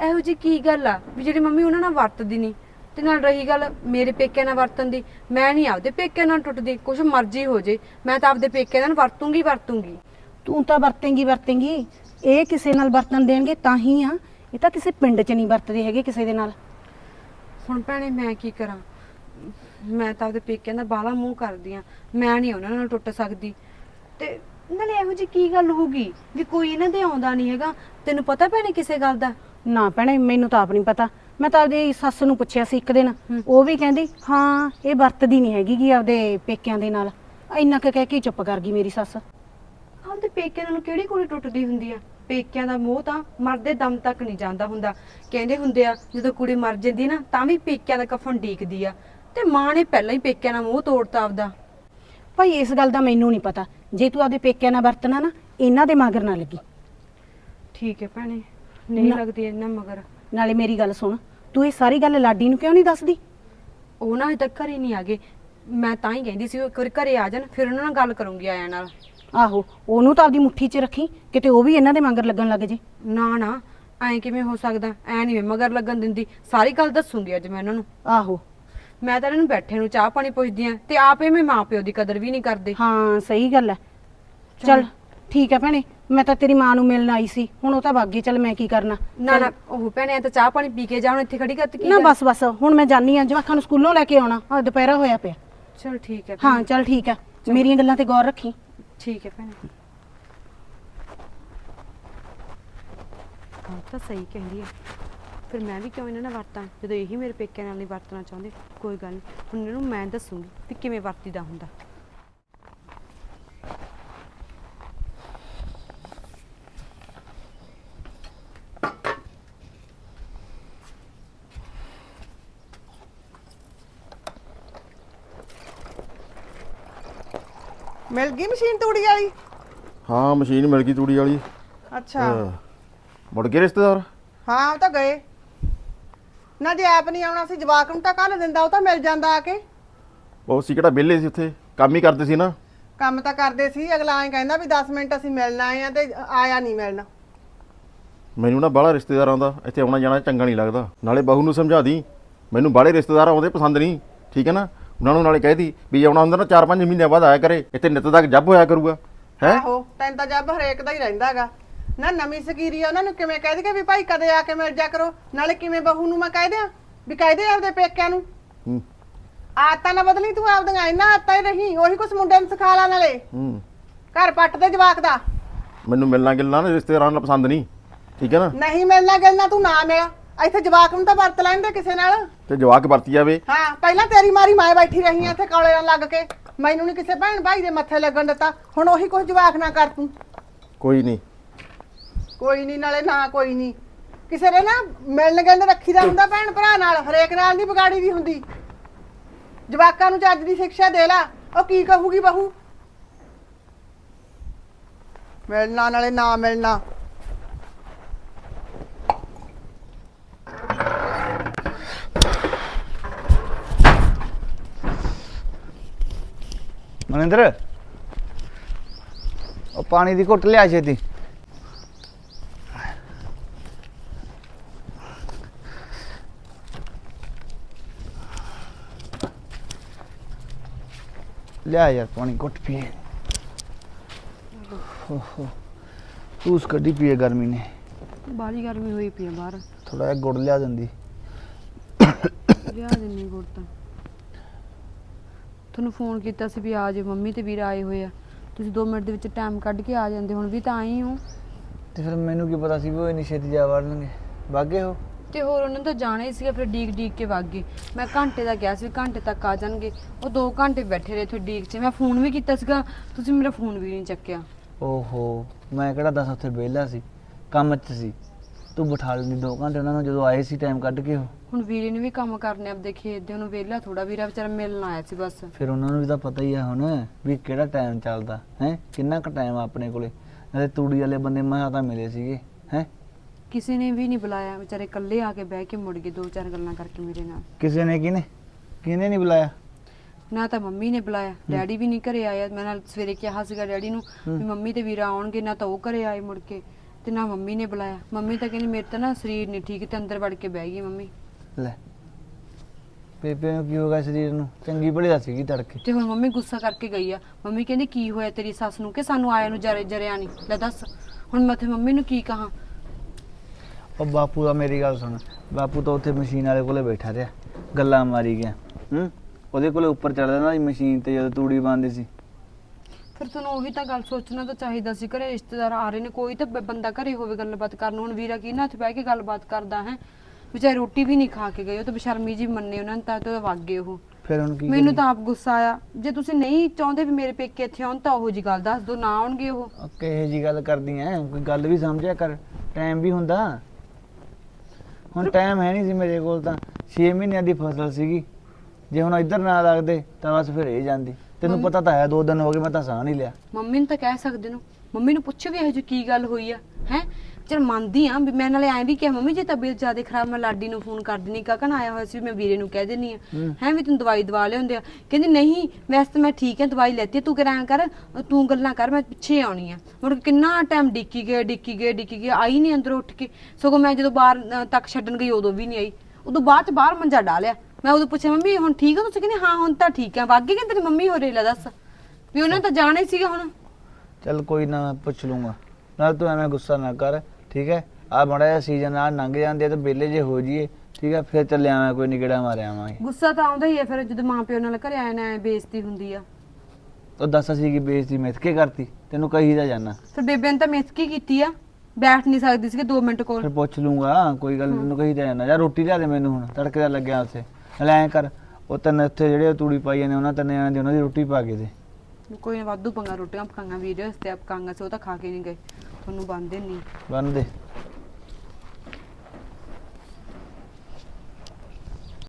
ਇਹੋ ਜੀ ਕੀ ਗੱਲ ਆ ਵੀ ਜਿਹੜੀ ਮੰਮੀ ਉਹਨਾਂ ਨਾਲ ਵਰਤਦੀ ਨਹੀਂ? ਤੇ ਨਾਲ ਰਹੀ ਗੱਲ ਮੇਰੇ ਪੇਕਿਆਂ ਨਾਲ ਵਰਤਨ ਦੀ। ਮੈਂ ਨਹੀਂ ਆਪਦੇ ਪੇਕਿਆਂ ਨਾਲ ਟੁੱਟਦੀ ਕੁਛ ਮਰਜ਼ੀ ਹੋ ਜੇ। ਮੈਂ ਤਾਂ ਆਪਦੇ ਪੇਕਿਆਂ ਨਾਲ ਵਰਤੂੰਗੀ ਵਰਤੂੰਗੀ। ਤੂੰ ਤਾਂ ਵਰਤੇਂਗੀ ਵਰਤੇਂਗੀ। ਇਹ ਕਿਸੇ ਨਾਲ ਵਰਤਨ ਦੇਣਗੇ ਤਾਂ ਹੀ ਆ। ਇਹ ਤਾਂ ਕਿਸੇ ਪਿੰਡ 'ਚ ਨਹੀਂ ਵਰਤਦੇ ਹੈਗੇ ਕਿਸੇ ਦੇ ਨਾਲ। ਹੁਣ ਭੈਣੇ ਮੈਂ ਕੀ ਕਰਾਂ? ਮੈਂ ਤਾਂ ਆਪਦੇ ਪੇਕਿਆਂ ਦਾ ਬਾਲਾ ਮੂੰਹ ਕਰਦੀ ਆ। ਮੈਂ ਨਹੀਂ ਉਹਨਾਂ ਨਾਲ ਟੁੱਟ ਸਕਦੀ। ਤੇ ਨਾਲੇ ਇਹੋ ਜੀ ਕੀ ਗੱਲ ਹੋਊਗੀ ਵੀ ਕੋਈ ਇਹਨਾਂ ਦੇ ਆਉਂਦਾ ਨਹੀਂ ਹੈਗਾ। ਤੈਨੂੰ ਪਤਾ ਭੈਣੇ ਕਿਸੇ ਗੱਲ ਦਾ? ਨਾ ਭੈਣੇ ਮੈਨੂੰ ਤਾਂ ਆਪ ਨਹੀਂ ਪਤਾ। ਮੈਂ ਤਾਂ ਆਪਦੀ ਸੱਸ ਨੂੰ ਪੁੱਛਿਆ ਸੀ ਇੱਕ ਦਿਨ। ਉਹ ਵੀ ਕਹਿੰਦੀ ਹਾਂ ਇਹ ਵਰਤਦੀ ਨਹੀਂ ਹੈਗੀ ਗੀ ਆਪਦੇ ਪੇਕਿਆਂ ਦੇ ਨਾਲ। ਇੰਨਾ ਕੁ ਕਹਿ ਕੇ ਚੁੱਪ ਕਰ ਗਈ ਮੇਰੀ ਸੱਸ। ਆਪਦੇ ਪੇਕਿਆਂ ਨਾਲ ਕਿਹੜੀ ਕੁੜੀ ਟੁੱਟਦੀ ਹੁੰਦੀ ਆ? ਪੇਕਿਆਂ ਦਾ ਮੋਹ ਤਾਂ ਮਰਦੇ ਦਮ ਤੱਕ ਨਹੀਂ ਜਾਂਦਾ ਹੁੰਦਾ। ਕਹਿੰਦੇ ਹੁੰਦੇ ਆ ਜਦੋਂ ਕੁੜੀ ਮਰ ਜਾਂਦੀ ਨਾ ਤਾਂ ਵੀ ਪੇਕਿਆਂ ਦਾ ਕਫਨ ਡੀਕਦੀ ਆ। ਤੇ ਮਾਂ ਨੇ ਪਹਿਲਾਂ ਹੀ ਪੇਕਿਆਂ ਨਾਲ ਮੋਹ ਤੋੜਤਾ ਆਪਦਾ। ਭਾਈ ਇਸ ਗੱਲ ਦਾ ਮੈਨੂੰ ਨਹੀਂ ਪਤਾ। ਜੇ ਤੂੰ ਆਪਦੇ ਪੇਕਿਆਂ ਨਾਲ ਵਰਤਣਾ ਨਾ ਇਹਨਾਂ ਦੇ ਮਗਰ ਨਾ ਲੱਗੀ। ਠੀਕ ਹੈ ਭੈਣੇ ਨਹੀਂ ਨਾ- ਲੱਗਦੀ ਇਹਨਾਂ ਮਗਰ। ਨਾਲੇ ਮੇਰੀ ਗੱਲ ਸੁਣ ਤੂੰ ਇਹ ਸਾਰੀ ਗੱਲ ਲਾਡੀ ਨੂੰ ਕਿਉਂ ਨਹੀਂ ਦੱਸਦੀ? ਉਹ ਨਾ ਹਜੇ ਤੱਕ ਘਰੇ ਨਹੀਂ ਆ ਗਏ। ਮੈਂ ਤਾਂ ਹੀ ਕਹਿੰਦੀ ਸੀ ਉਹ ਇੱਕ ਵਾਰੀ ਘਰੇ ਆ ਜਾਣ ਫਿਰ ਉਹਨਾਂ ਨਾਲ ਗੱਲ ਕਰੂੰਗੀ ਆਇਆਂ ਨਾਲ। ਆਹੋ ਉਹਨੂੰ ਤਾਂ ਆਪਦੀ ਮੁੱਠੀ 'ਚ ਰੱਖੀ ਕਿਤੇ ਉਹ ਵੀ ਇਹਨਾਂ ਦੇ ਮਗਰ ਲੱਗਣ ਲੱਗ ਜੇ। ਨਾ ਨਾ ਐ ਕਿਵੇਂ ਹੋ ਸਕਦਾ? ਐ ਨਹੀਂ ਮੈਂ ਮਗਰ ਲੱਗਣ ਦਿੰਦੀ। ਸਾਰੀ ਗੱਲ ਦੱਸੂਗੀ ਅੱਜ ਮੈਂ ਇਹਨਾਂ ਨੂੰ। ਆਹੋ ਮੈਂ ਤਾਂ ਇਹਨਾਂ ਨੂੰ ਬੈਠੇ ਨੂੰ ਚਾਹ ਪਾਣੀ ਪੁੱਛਦੀ ਆ ਤੇ ਆਪੇ ਮੈਂ ਮਾਂ ਪਿਓ ਦੀ ਕਦਰ ਵੀ ਨਹੀਂ ਕਰਦੇ। ਹਾਂ ਸਹੀ ਗੱਲ ਹੈ ਚੱਲ ਠੀਕ ਹੈ ਭੈਣੇ ਮੈਂ ਤਾਂ ਤੇਰੀ ਮਾਂ ਨੂੰ ਮਿਲਣ ਆਈ ਸੀ ਹੁਣ ਉਹ ਤਾਂ ਬਾਗੀ ਚੱਲ ਮੈਂ ਕੀ ਕਰਨਾ। ਨਾ ਨਾ ਉਹ ਭੈਣੇ ਤਾਂ ਚਾਹ ਪਾਣੀ ਪੀ ਕੇ ਜਾਣ ਇੱਥੇ ਖੜੀ ਕਰ ਤੇ ਕੀ ਨਾ ਬਸ ਬਸ ਹੁਣ ਮੈਂ ਜਾਨੀ ਆ ਜਵਾਖਾਂ ਨੂੰ ਸਕੂਲੋਂ ਲੈ ਕੇ ਆਉਣਾ ਆ ਦੁਪਹਿਰਾ ਹੋਇਆ ਪਿਆ। ਚਲ ਠੀਕ ਹੈ ਹਾਂ ਚੱਲ ਠੀਕ ਹੈ ਮੇਰੀਆਂ ਗੱਲਾਂ ਤੇ ਗੌਰ ਰੱਖੀ। ਠੀਕ ਹੈ ਭੈਣੇ। ਹਾਂ ਤਾਂ ਸਹੀ ਕਹਿੰਦੀ ਹੈ ਫਿਰ ਮੈਂ ਵੀ ਕਿਉਂ ਇਹਨਾਂ ਨਾਲ ਵਰਤਾਂ? ਜਦੋਂ ਇਹੀ ਮੇਰੇ ਪੇਕਿਆਂ ਨਾਲ ਨਹੀਂ ਵਰਤਣਾ ਚਾਹੁੰਦੇ ਕੋਈ ਗੱਲ ਨਹੀਂ। ਹੁਣ ਇਹਨਾਂ ਨੂੰ ਮੈਂ ਦੱਸੂਗੀ ਵੀ ਕਿਵੇਂ ਵਰਤੀਦਾ ਹੁੰਦਾ। ਮਿਲ ਗਈ ਮਸ਼ੀਨ ਤੂੜੀ ਵਾਲੀ? ਹਾਂ ਮਸ਼ੀਨ ਮਿਲ ਗਈ ਤੂੜੀ ਵਾਲੀ। ਅੱਛਾ। ਮੁੜ ਗਏ ਰਿਸ਼ਤੇਦਾਰ? ਹਾਂ ਉਹ ਤਾਂ ਗਏ। ਨਾ ਜੇ ਆਪ ਨਹੀਂ ਆਉਣਾ ਸੀ ਜਵਾਕ ਨੂੰ ਤਾਂ ਕੱਲ ਦਿੰਦਾ ਉਹ ਤਾਂ ਮਿਲ ਜਾਂਦਾ ਆ ਕੇ। ਉਹ ਸੀ ਕਿਹੜਾ ਵਿਹਲੇ ਸੀ ਉੱਥੇ ਕੰਮ ਹੀ ਕਰਦੇ ਸੀ ਨਾ। ਕੰਮ ਤਾਂ ਕਰਦੇ ਸੀ ਅਗਲਾ ਐਂ ਕਹਿੰਦਾ ਵੀ 10 ਮਿੰਟ ਅਸੀਂ ਮਿਲਣ ਆਏ ਆ ਤੇ ਆਇਆ ਨਹੀਂ ਮਿਲਣ। ਮੈਨੂੰ ਨਾ ਬਾਹਲਾ ਰਿਸ਼ਤੇਦਾਰਾਂ ਦਾ ਇੱਥੇ ਆਉਣਾ ਜਾਣਾ ਚੰਗਾ ਨਹੀਂ ਲੱਗਦਾ। ਨਾਲੇ ਬਹੂ ਨੂੰ ਸਮਝਾ ਦੀ ਮੈਨੂੰ ਬਾਹਲੇ ਰਿਸ਼ਤੇਦਾਰ ਆਉਂਦੇ ਪਸੰਦ ਨਹੀਂ ਠੀਕ ਹੈ ਨਾ? ਉਹਨਾਂ ਨੂੰ ਨਾਲੇ ਕਹਿ ਦੀ ਵੀ ਆਉਣਾ ਹੁੰਦਾ ਨਾ 4-5 ਮਹੀਨਿਆਂ ਬਾਅਦ ਆਇਆ ਕਰੇ ਇੱਥੇ ਨਿੱਤ ਤੱਕ ਜੱਬ ਹੋਇਆ ਕਰੂਗਾ ਹੈ? ਆਹੋ ਤੈਨੂੰ ਤਾਂ ਜੱਬ ਹਰੇਕ ਦਾ ਹੀ ਰਹਿੰਦਾਗਾ ਨਾ ਨਵੀਂ ਸਕੀਰੀ ਆ ਉਹਨਾਂ ਨੂੰ ਕਿਵੇਂ ਕਹਿ ਦੇਗੇ ਵੀ ਭਾਈ ਕਦੇ ਆ ਕੇ ਮਿਲ ਜਾ ਕਰੋ ਨਾਲੇ ਕਿਵੇਂ ਬਹੂ ਨੂੰ ਮੈਂ ਕਹਿ ਦਿਆਂ? ਵੀ ਕਹਿ ਦੇ ਆਪਦੇ ਪੇਕਿਆਂ ਨੂੰ। ਹੂੰ। ਆਦਤਾਂ ਨਾ ਬਦਲੀ ਤੂੰ ਆਪਦੀਆਂ ਇਹਨਾਂ ਆਦਤਾਂ ਹੀ ਰਹੀ ਉਹੀ ਕੁਛ ਮੁੰਡੇ ਨੂੰ ਸਿਖਾ ਲਾ ਨਾਲੇ। ਹੂੰ। ਘਰ ਪੱਟ ਦੇ ਜਵਾਕ ਦਾ। ਮੈਨੂੰ ਮਿਲਣਾ ਗਿਲਣਾ ਨਾ ਰਿਸ਼ਤੇਦਾਰਾਂ ਨਾਲ ਪਸੰਦ ਨਹੀਂ। ਠੀਕ ਹੈ ਨਾ? ਨਹੀਂ ਮਿਲਣਾ ਗਿਲਣਾ ਤੂੰ ਨਾ ਮਿਲ। ਇੱਥੇ ਜਵਾਕ ਨੂੰ ਤਾਂ ਵਰਤ ਲੈਂਦੇ ਕਿਸੇ ਨਾਲ। ਤੇ ਜਵਾਕ ਵਰਤੀ ਜਾਵੇ। ਹਾਂ ਪਹਿਲਾਂ ਤੇਰੀ ਮਾਰੀ ਮੈਂ ਬੈਠੀ ਰਹੀ ਆ ਇੱਥੇ ਕੌਲੇ ਨਾਲ ਲੱਗ ਕੇ। ਮੈਨੂੰ ਨਹੀਂ ਕਿਸੇ ਭੈਣ ਭਾਈ ਦੇ ਮੱਥੇ ਲੱਗਣ ਦਿੱਤਾ। ਹੁਣ ਉਹੀ ਕੁਝ ਜਵਾਕ ਨਾ ਕਰ ਤੂੰ। ਕੋਈ ਨਹੀਂ। ਕੋਈ ਨਹੀਂ ਨਾਲੇ ਨਾ ਕੋਈ ਨਹੀਂ ਕਿਸੇ ਨੇ ਨਾ ਮਿਲਣ ਗਿਲਣ ਰੱਖੀਦਾ ਹੁੰਦਾ ਭੈਣ ਭਰਾ ਨਾਲ, ਹਰੇਕ ਨਾਲ ਨਹੀਂ ਵਿਗਾੜੀ ਦੀ ਹੁੰਦੀ। ਜਵਾਕਾਂ ਨੂੰ ਚੱਜ ਦੀ ਸਿੱਖਿਆ ਦੇ ਲਾ, ਉਹ ਕੀ ਕਹੂਗੀ ਬਹੂ? ਮਿਲਣਾ ਨਾਲੇ ਨਾ ਮਿਲਣਾ। ਮਨਿੰਦਰ, ਉਹ ਪਾਣੀ ਦੀ ਘੁੱਟ ਲਿਆ ਛੇਤੀ। ਲਿਆ ਯਾਰ ਪਾਣੀ ਘੁੱਟ ਪੀਏ ਤੂਸ ਕੱਢੀ ਹੈ ਗਰਮੀ ਨੇ। ਬਾਹਲੀ ਗਰਮੀ ਹੋਈ ਪਈ ਆ ਬਾਹਰ। ਥੋੜਾ ਜਿਹਾ ਗੁੜ ਲਿਆ ਦਿੰਦੀ। ਲਿਆ ਦਿੰਨੀ ਗੁੜ ਤਾਂ। ਤੁਹਾਨੂੰ ਫੋਨ ਕੀਤਾ ਸੀ ਵੀ ਆ ਜਾਓ ਮੰਮੀ ਤੇ ਵੀਰ ਆਏ ਹੋਏ ਆ। ਤੁਸੀਂ 2 ਮਿੰਟ ਦੇ ਵਿੱਚ ਟਾਈਮ ਕੱਢ ਕੇ ਆ ਜਾਂਦੇ ਹੁਣ ਵੀ ਤਾਂ ਆਈ ਹੋ। ਤੇ ਫਿਰ ਮੈਨੂੰ ਕੀ ਪਤਾ ਸੀ ਵੀ ਉਹ ਇੰਨੀ ਛੇਤੀ ਜਾ ਵੜਨਗੇ। ਬਾਗੇ ਹੋ? ਤੇ ਹੋਰ ਉਹਨਾਂ ਤਾਂ ਜਾਣਾ ਹੀ ਸੀਗਾ ਫਿਰ ਡੀਕ ਡੀਕ ਕੇ ਵਗ ਗਏ। ਮੈਂ ਘੰਟੇ ਦਾ ਕਿਹਾ ਸੀ ਵੀ ਘੰਟੇ ਤੱਕ ਆ ਜਾਣਗੇ। ਉਹ 2 ਘੰਟੇ ਬੈਠੇ ਰਹੇ ਇੱਥੇ ਡੀਕ 'ਚ। ਮੈਂ ਫੋਨ ਵੀ ਕੀਤਾ ਸੀਗਾ ਤੁਸੀਂ ਮੇਰਾ ਫੋਨ ਵੀ ਨਹੀਂ ਚੱਕਿਆ। ਓਹੋ ਮੈਂ ਕਿਹੜਾ ਦੱਸ ਉੱਥੇ ਵਿਹਲਾ ਸੀ ਕੰਮ 'ਚ ਸੀ। ਤੂੰ ਬਿਠਾ ਲੈਂਦੀ ਦੋ ਘੰਟੇ ਉਹਨਾਂ ਨੂੰ ਜਦੋਂ ਆਏ ਸੀ ਟਾਈਮ ਕੱਢ ਕੇ ਉਹ। ਹੁਣ ਵੀਰੇ ਨੇ ਵੀ ਕੰਮ ਕਰਨੇ ਆਪਦੇ ਖੇਤ ਦੇ ਉਹਨੂੰ ਵਿਹਲਾ ਥੋੜਾ ਵੀਰਾ ਵਿਚਾਰਾ ਮਿਲਣ ਆਇਆ ਸੀ ਬਸ। ਫਿਰ ਉਹਨਾਂ ਨੂੰ ਵੀ ਤਾਂ ਪਤਾ ਹੀ ਆ ਹੁਣ ਵੀ ਕਿਹੜਾ ਟਾਈਮ ਚੱਲਦਾ ਹੈ? ਕਿੰਨਾ ਕੁ ਟਾਈਮ ਆਪਣੇ ਕੋਲੇ? ਨਾਲੇ ਤੂੜੀ ਵਾਲੇ ਬੰਦੇ ਮੈਂ ਤਾਂ ਮਿਲੇ ਸੀਗੇ ਹੈ? ਕਿਸੇ ਨੇ ਵੀ ਨਹੀਂ ਬੁਲਾਇਆ ਵਿਚਾਰੇ ਇਕੱਲੇ ਆ ਕੇ ਬਹਿ ਕੇ ਮੁੜ ਗਏ ਦੋ ਚਾਰ ਗੱਲਾਂ ਕਰਕੇ ਮੇਰੇ ਨਾਲ। ਕਿਸੇ ਨੇ ਕਿਹਨੇ? ਕਿਹਨੇ ਨਹੀਂ ਬੁਲਾਇਆ? ਨਾ ਤਾਂ ਮੰਮੀ ਨੇ ਬੁਲਾਇਆ ਡੈਡੀ ਵੀ ਨਹੀਂ ਘਰੇ ਆਇਆ। ਮੈਂ ਨਾਲ ਸਵੇਰੇ ਕਿਹਾ ਸੀਗਾ ਡੈਡੀ ਨੂੰ ਵੀ ਮੰਮੀ ਤੇ ਵੀਰਾ ਆਉਣਗੇ ਨਾ ਤਾਂ ਉਹ ਘਰੇ ਆਏ ਮੁੜ ਕੇ ਤੇ ਨਾ ਮੰਮੀ ਨੇ ਬੁਲਾਇਆ। ਮੰਮੀ ਤਾਂ ਕਹਿੰਦੀ ਮੇਰੇ ਤਾਂ ਨਾ ਸਰੀਰ ਨਹੀਂ ਠੀਕ ਤੇ ਅੰਦਰ ਵੜ ਕੇ ਬਹਿ ਗਈ ਮੰਮੀ। ਲੈ ਬੇਬੇ ਨੂੰ ਕੀ ਹੋ ਗਿਆ ਸਰੀਰ ਨੂੰ? ਚੰਗੀ ਭਲੀ ਦਾ ਸੀਗੀ ਤੜਕੇ। ਤੇ ਹੁਣ ਮੰਮੀ ਗੁੱਸਾ ਕਰਕੇ ਗਈ ਆ। ਮੰਮੀ ਕਹਿੰਦੀ ਕੀ ਹੋਇਆ ਤੇਰੀ ਸੱਸ ਨੂੰ? ਕਿ ਸਾਨੂੰ ਆਇਆ ਨੂੰ ਜਰੇ ਜਰਿਆ ਨਹੀਂ? ਲੈ ਦੱਸ ਹੁਣ ਮੈਂ ਤੇ ਮੰਮੀ ਨੂੰ ਕੀ ਕਹਾਂ? ਉਹ ਬਾਪੂ ਦਾ ਮੇਰੀ ਗੱਲ ਸੁਣ। ਬਾਪੂ ਤਾਂ ਉੱਥੇ ਮਸ਼ੀਨ ਵਾਲੇ ਕੋਲੇ ਬੈਠਾ ਰਿਹਾ। ਗੱਲਾਂ ਮਾਰੀ ਗਿਆ। ਹੂੰ? ਉਹਦੇ ਕੋਲੇ ਉੱਪਰ ਚੜ ਜਾਂਦਾ ਸੀ ਮਸ਼ੀਨ ਤੇ ਜਦੋਂ ਤੂੜੀ ਬੰਨਦੀ ਸੀ। ਫਿਰ ਤੁਹਾਨੂੰ ਉਹੀ ਤਾਂ ਗੱਲ ਸੋਚਣਾ ਤਾਂ ਚਾਹੀਦਾ ਸੀ। ਘਰੇ ਰਿਸ਼ਤੇਦਾਰ ਆ ਰਹੇ ਨੇ ਕੋਈ ਤਾਂ ਬ- ਬੰਦਾ ਘਰੇ ਹੋਵੇ ਗੱਲਬਾਤ ਕਰਨ। ਹੁਣ ਵੀਰਾ ਕੀ ਨਾ ਇੱਥੇ ਬਹਿ ਕੇ ਗੱਲਬਾਤ ਕਰਦਾ ਹੈ। ਵਿਚਾਰੇ ਰੋਟੀ ਵੀ ਨਹੀਂ ਖਾ ਕੇ ਗਏ ਉਹ ਤਾਂ ਬਸ਼ਰਮੀ ਜੀ ਮੰਨੇ ਉਹਨਾਂ ਨੇ ਤਾਂ ਤੇ ਵਗ ਗਏ ਉਹ। ਫਿਰ ਹੁਣ ਕੀ ਮੈਨੂੰ? ਤਾਂ ਆਪ ਗੁੱਸਾ ਆਇਆ। ਜੇ ਤੁਸੀਂ ਨਹੀਂ ਚਾਹੁੰਦੇ ਵੀ ਮੇਰੇ ਪੇਕੇ ਇੱਥੇ ਆਉਣ ਤਾਂ ਉਹੋ ਜੀ ਗੱਲ ਦੱਸ ਦੋ ਨਾ ਆਉਣਗੇ ਉਹ। ਉਹ ਕਿਹੇ ਜੀ ਗੱਲ ਕਰਦੀ ਐ? ਕੋਈ ਗੱਲ ਵੀ ਸਮਝਿਆ ਕਰ। ਟਾਈਮ ਵੀ ਹੁੰਦਾ। ਹੁਣ ਟਾਈਮ ਹੈ ਨਹੀਂ ਸੀ ਮੇਰੇ ਕੋਲ ਤਾਂ। 6 ਮਹੀਨਿਆਂ ਦੀ ਫਸਲ ਸੀਗੀ। ਜੇ ਹੁਣ ਇੱਧਰ ਨਾ ਲੱਗਦੇ ਤਾਂ ਬਸ ਫਿਰ ਇਹ ਜਾਂਦੀ। ਤੈਨੂੰ ਪਤਾ ਤਾਂ ਹੈ ਦੋ ਦਿਨ ਹੋ ਗਏ ਮੈਂ ਤਾਂ ਸਾਹ ਨਹੀਂ ਲਿਆ। ਮੰਮੀ ਨੂੰ ਤਾਂ ਕਹਿ ਸਕਦੇ ਨੂੰ। ਮੰਮੀ ਨੂੰ ਪੁੱਛੋ ਵੀ ਇਹੋ ਜਿਹੀ ਕੀ ਗੱਲ ਹੋਈ ਆ ਹੈ? ਚਲ ਮੰਨਦੀ ਆ ਵੀ ਮੈਂ ਨਾਲੇ ਐਂ ਵੀ ਕਿਹਾ ਮੰਮੀ ਜੇ ਤਬੀਅਤ ਜ਼ਿਆਦਾ ਖਰਾਬ ਮੈਂ ਲਾਡੀ ਨੂੰ ਫੋਨ ਕਰ ਦਿੰਨੀ ਕਕਨ ਆਇਆ ਹੋਇਆ ਸੀ ਵੀ ਮੈਂ ਵੀਰੇ ਨੂੰ ਕਹਿ ਦਿੰਨੀ ਆ। ਹੈ। ਵੀ ਤੈਨੂੰ ਦਵਾਈ ਦਵਾ ਲਿਆਉਂਦੇ ਆ। ਕਹਿੰਦੀ ਨਹੀਂ ਵੈਸੇ ਤਾਂ ਮੈਂ ਠੀਕ ਆ ਦਵਾਈ ਲੈਤੀ ਆ, ਤੂੰ ਕਰਾਂ ਕਰ ਤੂੰ ਗੱਲਾਂ ਕਰ ਮੈਂ ਪਿੱਛੇ ਆਉਣੀ ਆ। ਮੁੜ ਕੇ ਕਿੰਨਾ ਟਾਈਮ ਡਿੱਕੀ ਗਏ ਡਿੱਕੀ ਗਏ ਡਿੱਕੀ ਗਏ ਆਈ ਨਹੀਂ ਅੰਦਰ ਉੱਠ ਕੇ। ਸਗੋਂ ਮੈਂ ਜਦੋਂ ਬਾਹਰ ਅ, ਤੱਕ ਛੱਡਣ ਗਈ ਉਦੋਂ ਵੀ ਨਹੀਂ ਆਈ। ਉਦੋਂ ਬਾਅਦ ਚ ਬਾਹਰ ਮੰਜਾ ਡਾਲਿਆ ਮੈਂ ਉਦੋਂ ਪੁੱਛਿਆ ਮੰਮੀ ਹੁਣ ਠੀਕ ਹੋ ਤੁਸੀਂ? ਕਹਿੰਦੀ ਹਾਂ ਹੁਣ ਤਾਂ ਠੀਕ ਆ। ਵਾਗੇ ਕਿ ਤੇਰੀ ਮੰਮੀ ਹੋ ਰਹੀ ਲੈ ਦੱਸ। ਵੀ ਉਹਨਾਂ ਤਾਂ ਜਾਣਾ ਹੀ ਸੀਗਾ ਹੁਣ। ਚੱਲ ਕੋਈ ਨਾ ਮੈਂ ਪੁੱਛ ਲੂੰਗਾ। ਨਾਲ ਤੂੰ ਐਵੇਂ ਗੁੱਸਾ ਨਾ ਕਰ ਠੀਕ ਹੈ? ਆ ਬੜਾ ਜਿਹਾ ਸੀਜ਼ਨ ਆ ਲੰਘ ਜਾਂਦੇ ਤੇ ਬੇਲੇ ਜੇ ਹੋ ਜੀਏ ਠੀਕ ਹੈ? ਫਿਰ ਚੱਲੇ ਆਵਾਂ ਕੋਈ ਨਿਗੜਾ ਮਾਰਿਆ ਆਵਾਂਗੇ। ਗੁੱਸਾ ਤਾਂ ਆਉਂਦਾ ਹੀ ਹੈ ਫਿਰ ਜਦੋਂ ਮਾਂ ਪਿਓ ਨਾਲ ਘਰੇ ਆਏ ਨਾ ਬੇਇੱਜ਼ਤੀ ਹੁੰਦੀ ਆ। ਉਹ ਦੱਸ ਅਸੀਂ ਕੀ ਬੇਇੱਜ਼ਤੀ ਮਿੱਥ ਕੇ ਕਰਤੀ? ਤੈਨੂੰ ਕਹੀ ਦਾ ਜਾਣਾ ਫਿਰ ਬੇਬੇ ਨੇ ਤਾਂ ਮਿਸਕੀ ਕੀਤੀ ਆ। ਬੈਠ ਨਹੀਂ ਸਕਦੀ ਸੀ 2 ਮਿੰਟ ਕੋਲ। ਫਿਰ ਪੁੱਛ ਲੂੰਗਾ ਕੋਈ ਗੱਲ ਨੀ, ਤੈਨੂੰ ਕਹੀ ਦਾ ਜਾਣਾ ਜਾਂ ਰੋਟੀ ਲਿਆ ਦੇ ਮੈਨੂੰ ਹੁਣ ਤੜਕੇ ਦਾ ਲੱਗਿਆ ਉੱਥੇ। ਲੈ ਐਂ ਕਰ ਉਹ ਤਨ ਉੱਥੇ ਜਿਹੜੇ ਉਹ ਤੂੜੀ ਪਾਈ ਜਾਂਦੇ ਉਹਨਾਂ ਤਨ ਦੀ ਉਹਨਾਂ ਦੀ ਰੋਟੀ ਪਾ ਕੇ ਦੇ। ਕੋਈ ਨਾ ਵਾਧੂ ਪੰਗਾ ਰੋਟੀਆਂ ਪਕਾਂਗਾ ਵੀਡੀਓ ਤੇ ਪਕਾਂਗਾ ਸੀ ਉਹ ਤਾਂ ਖਾ ਕੇ ਨਹੀਂ ਗਏ। ਤੁਹਾਨੂੰ ਬੰਨ ਦਿੰਨੀ। ਬੰਨ ਦੇ।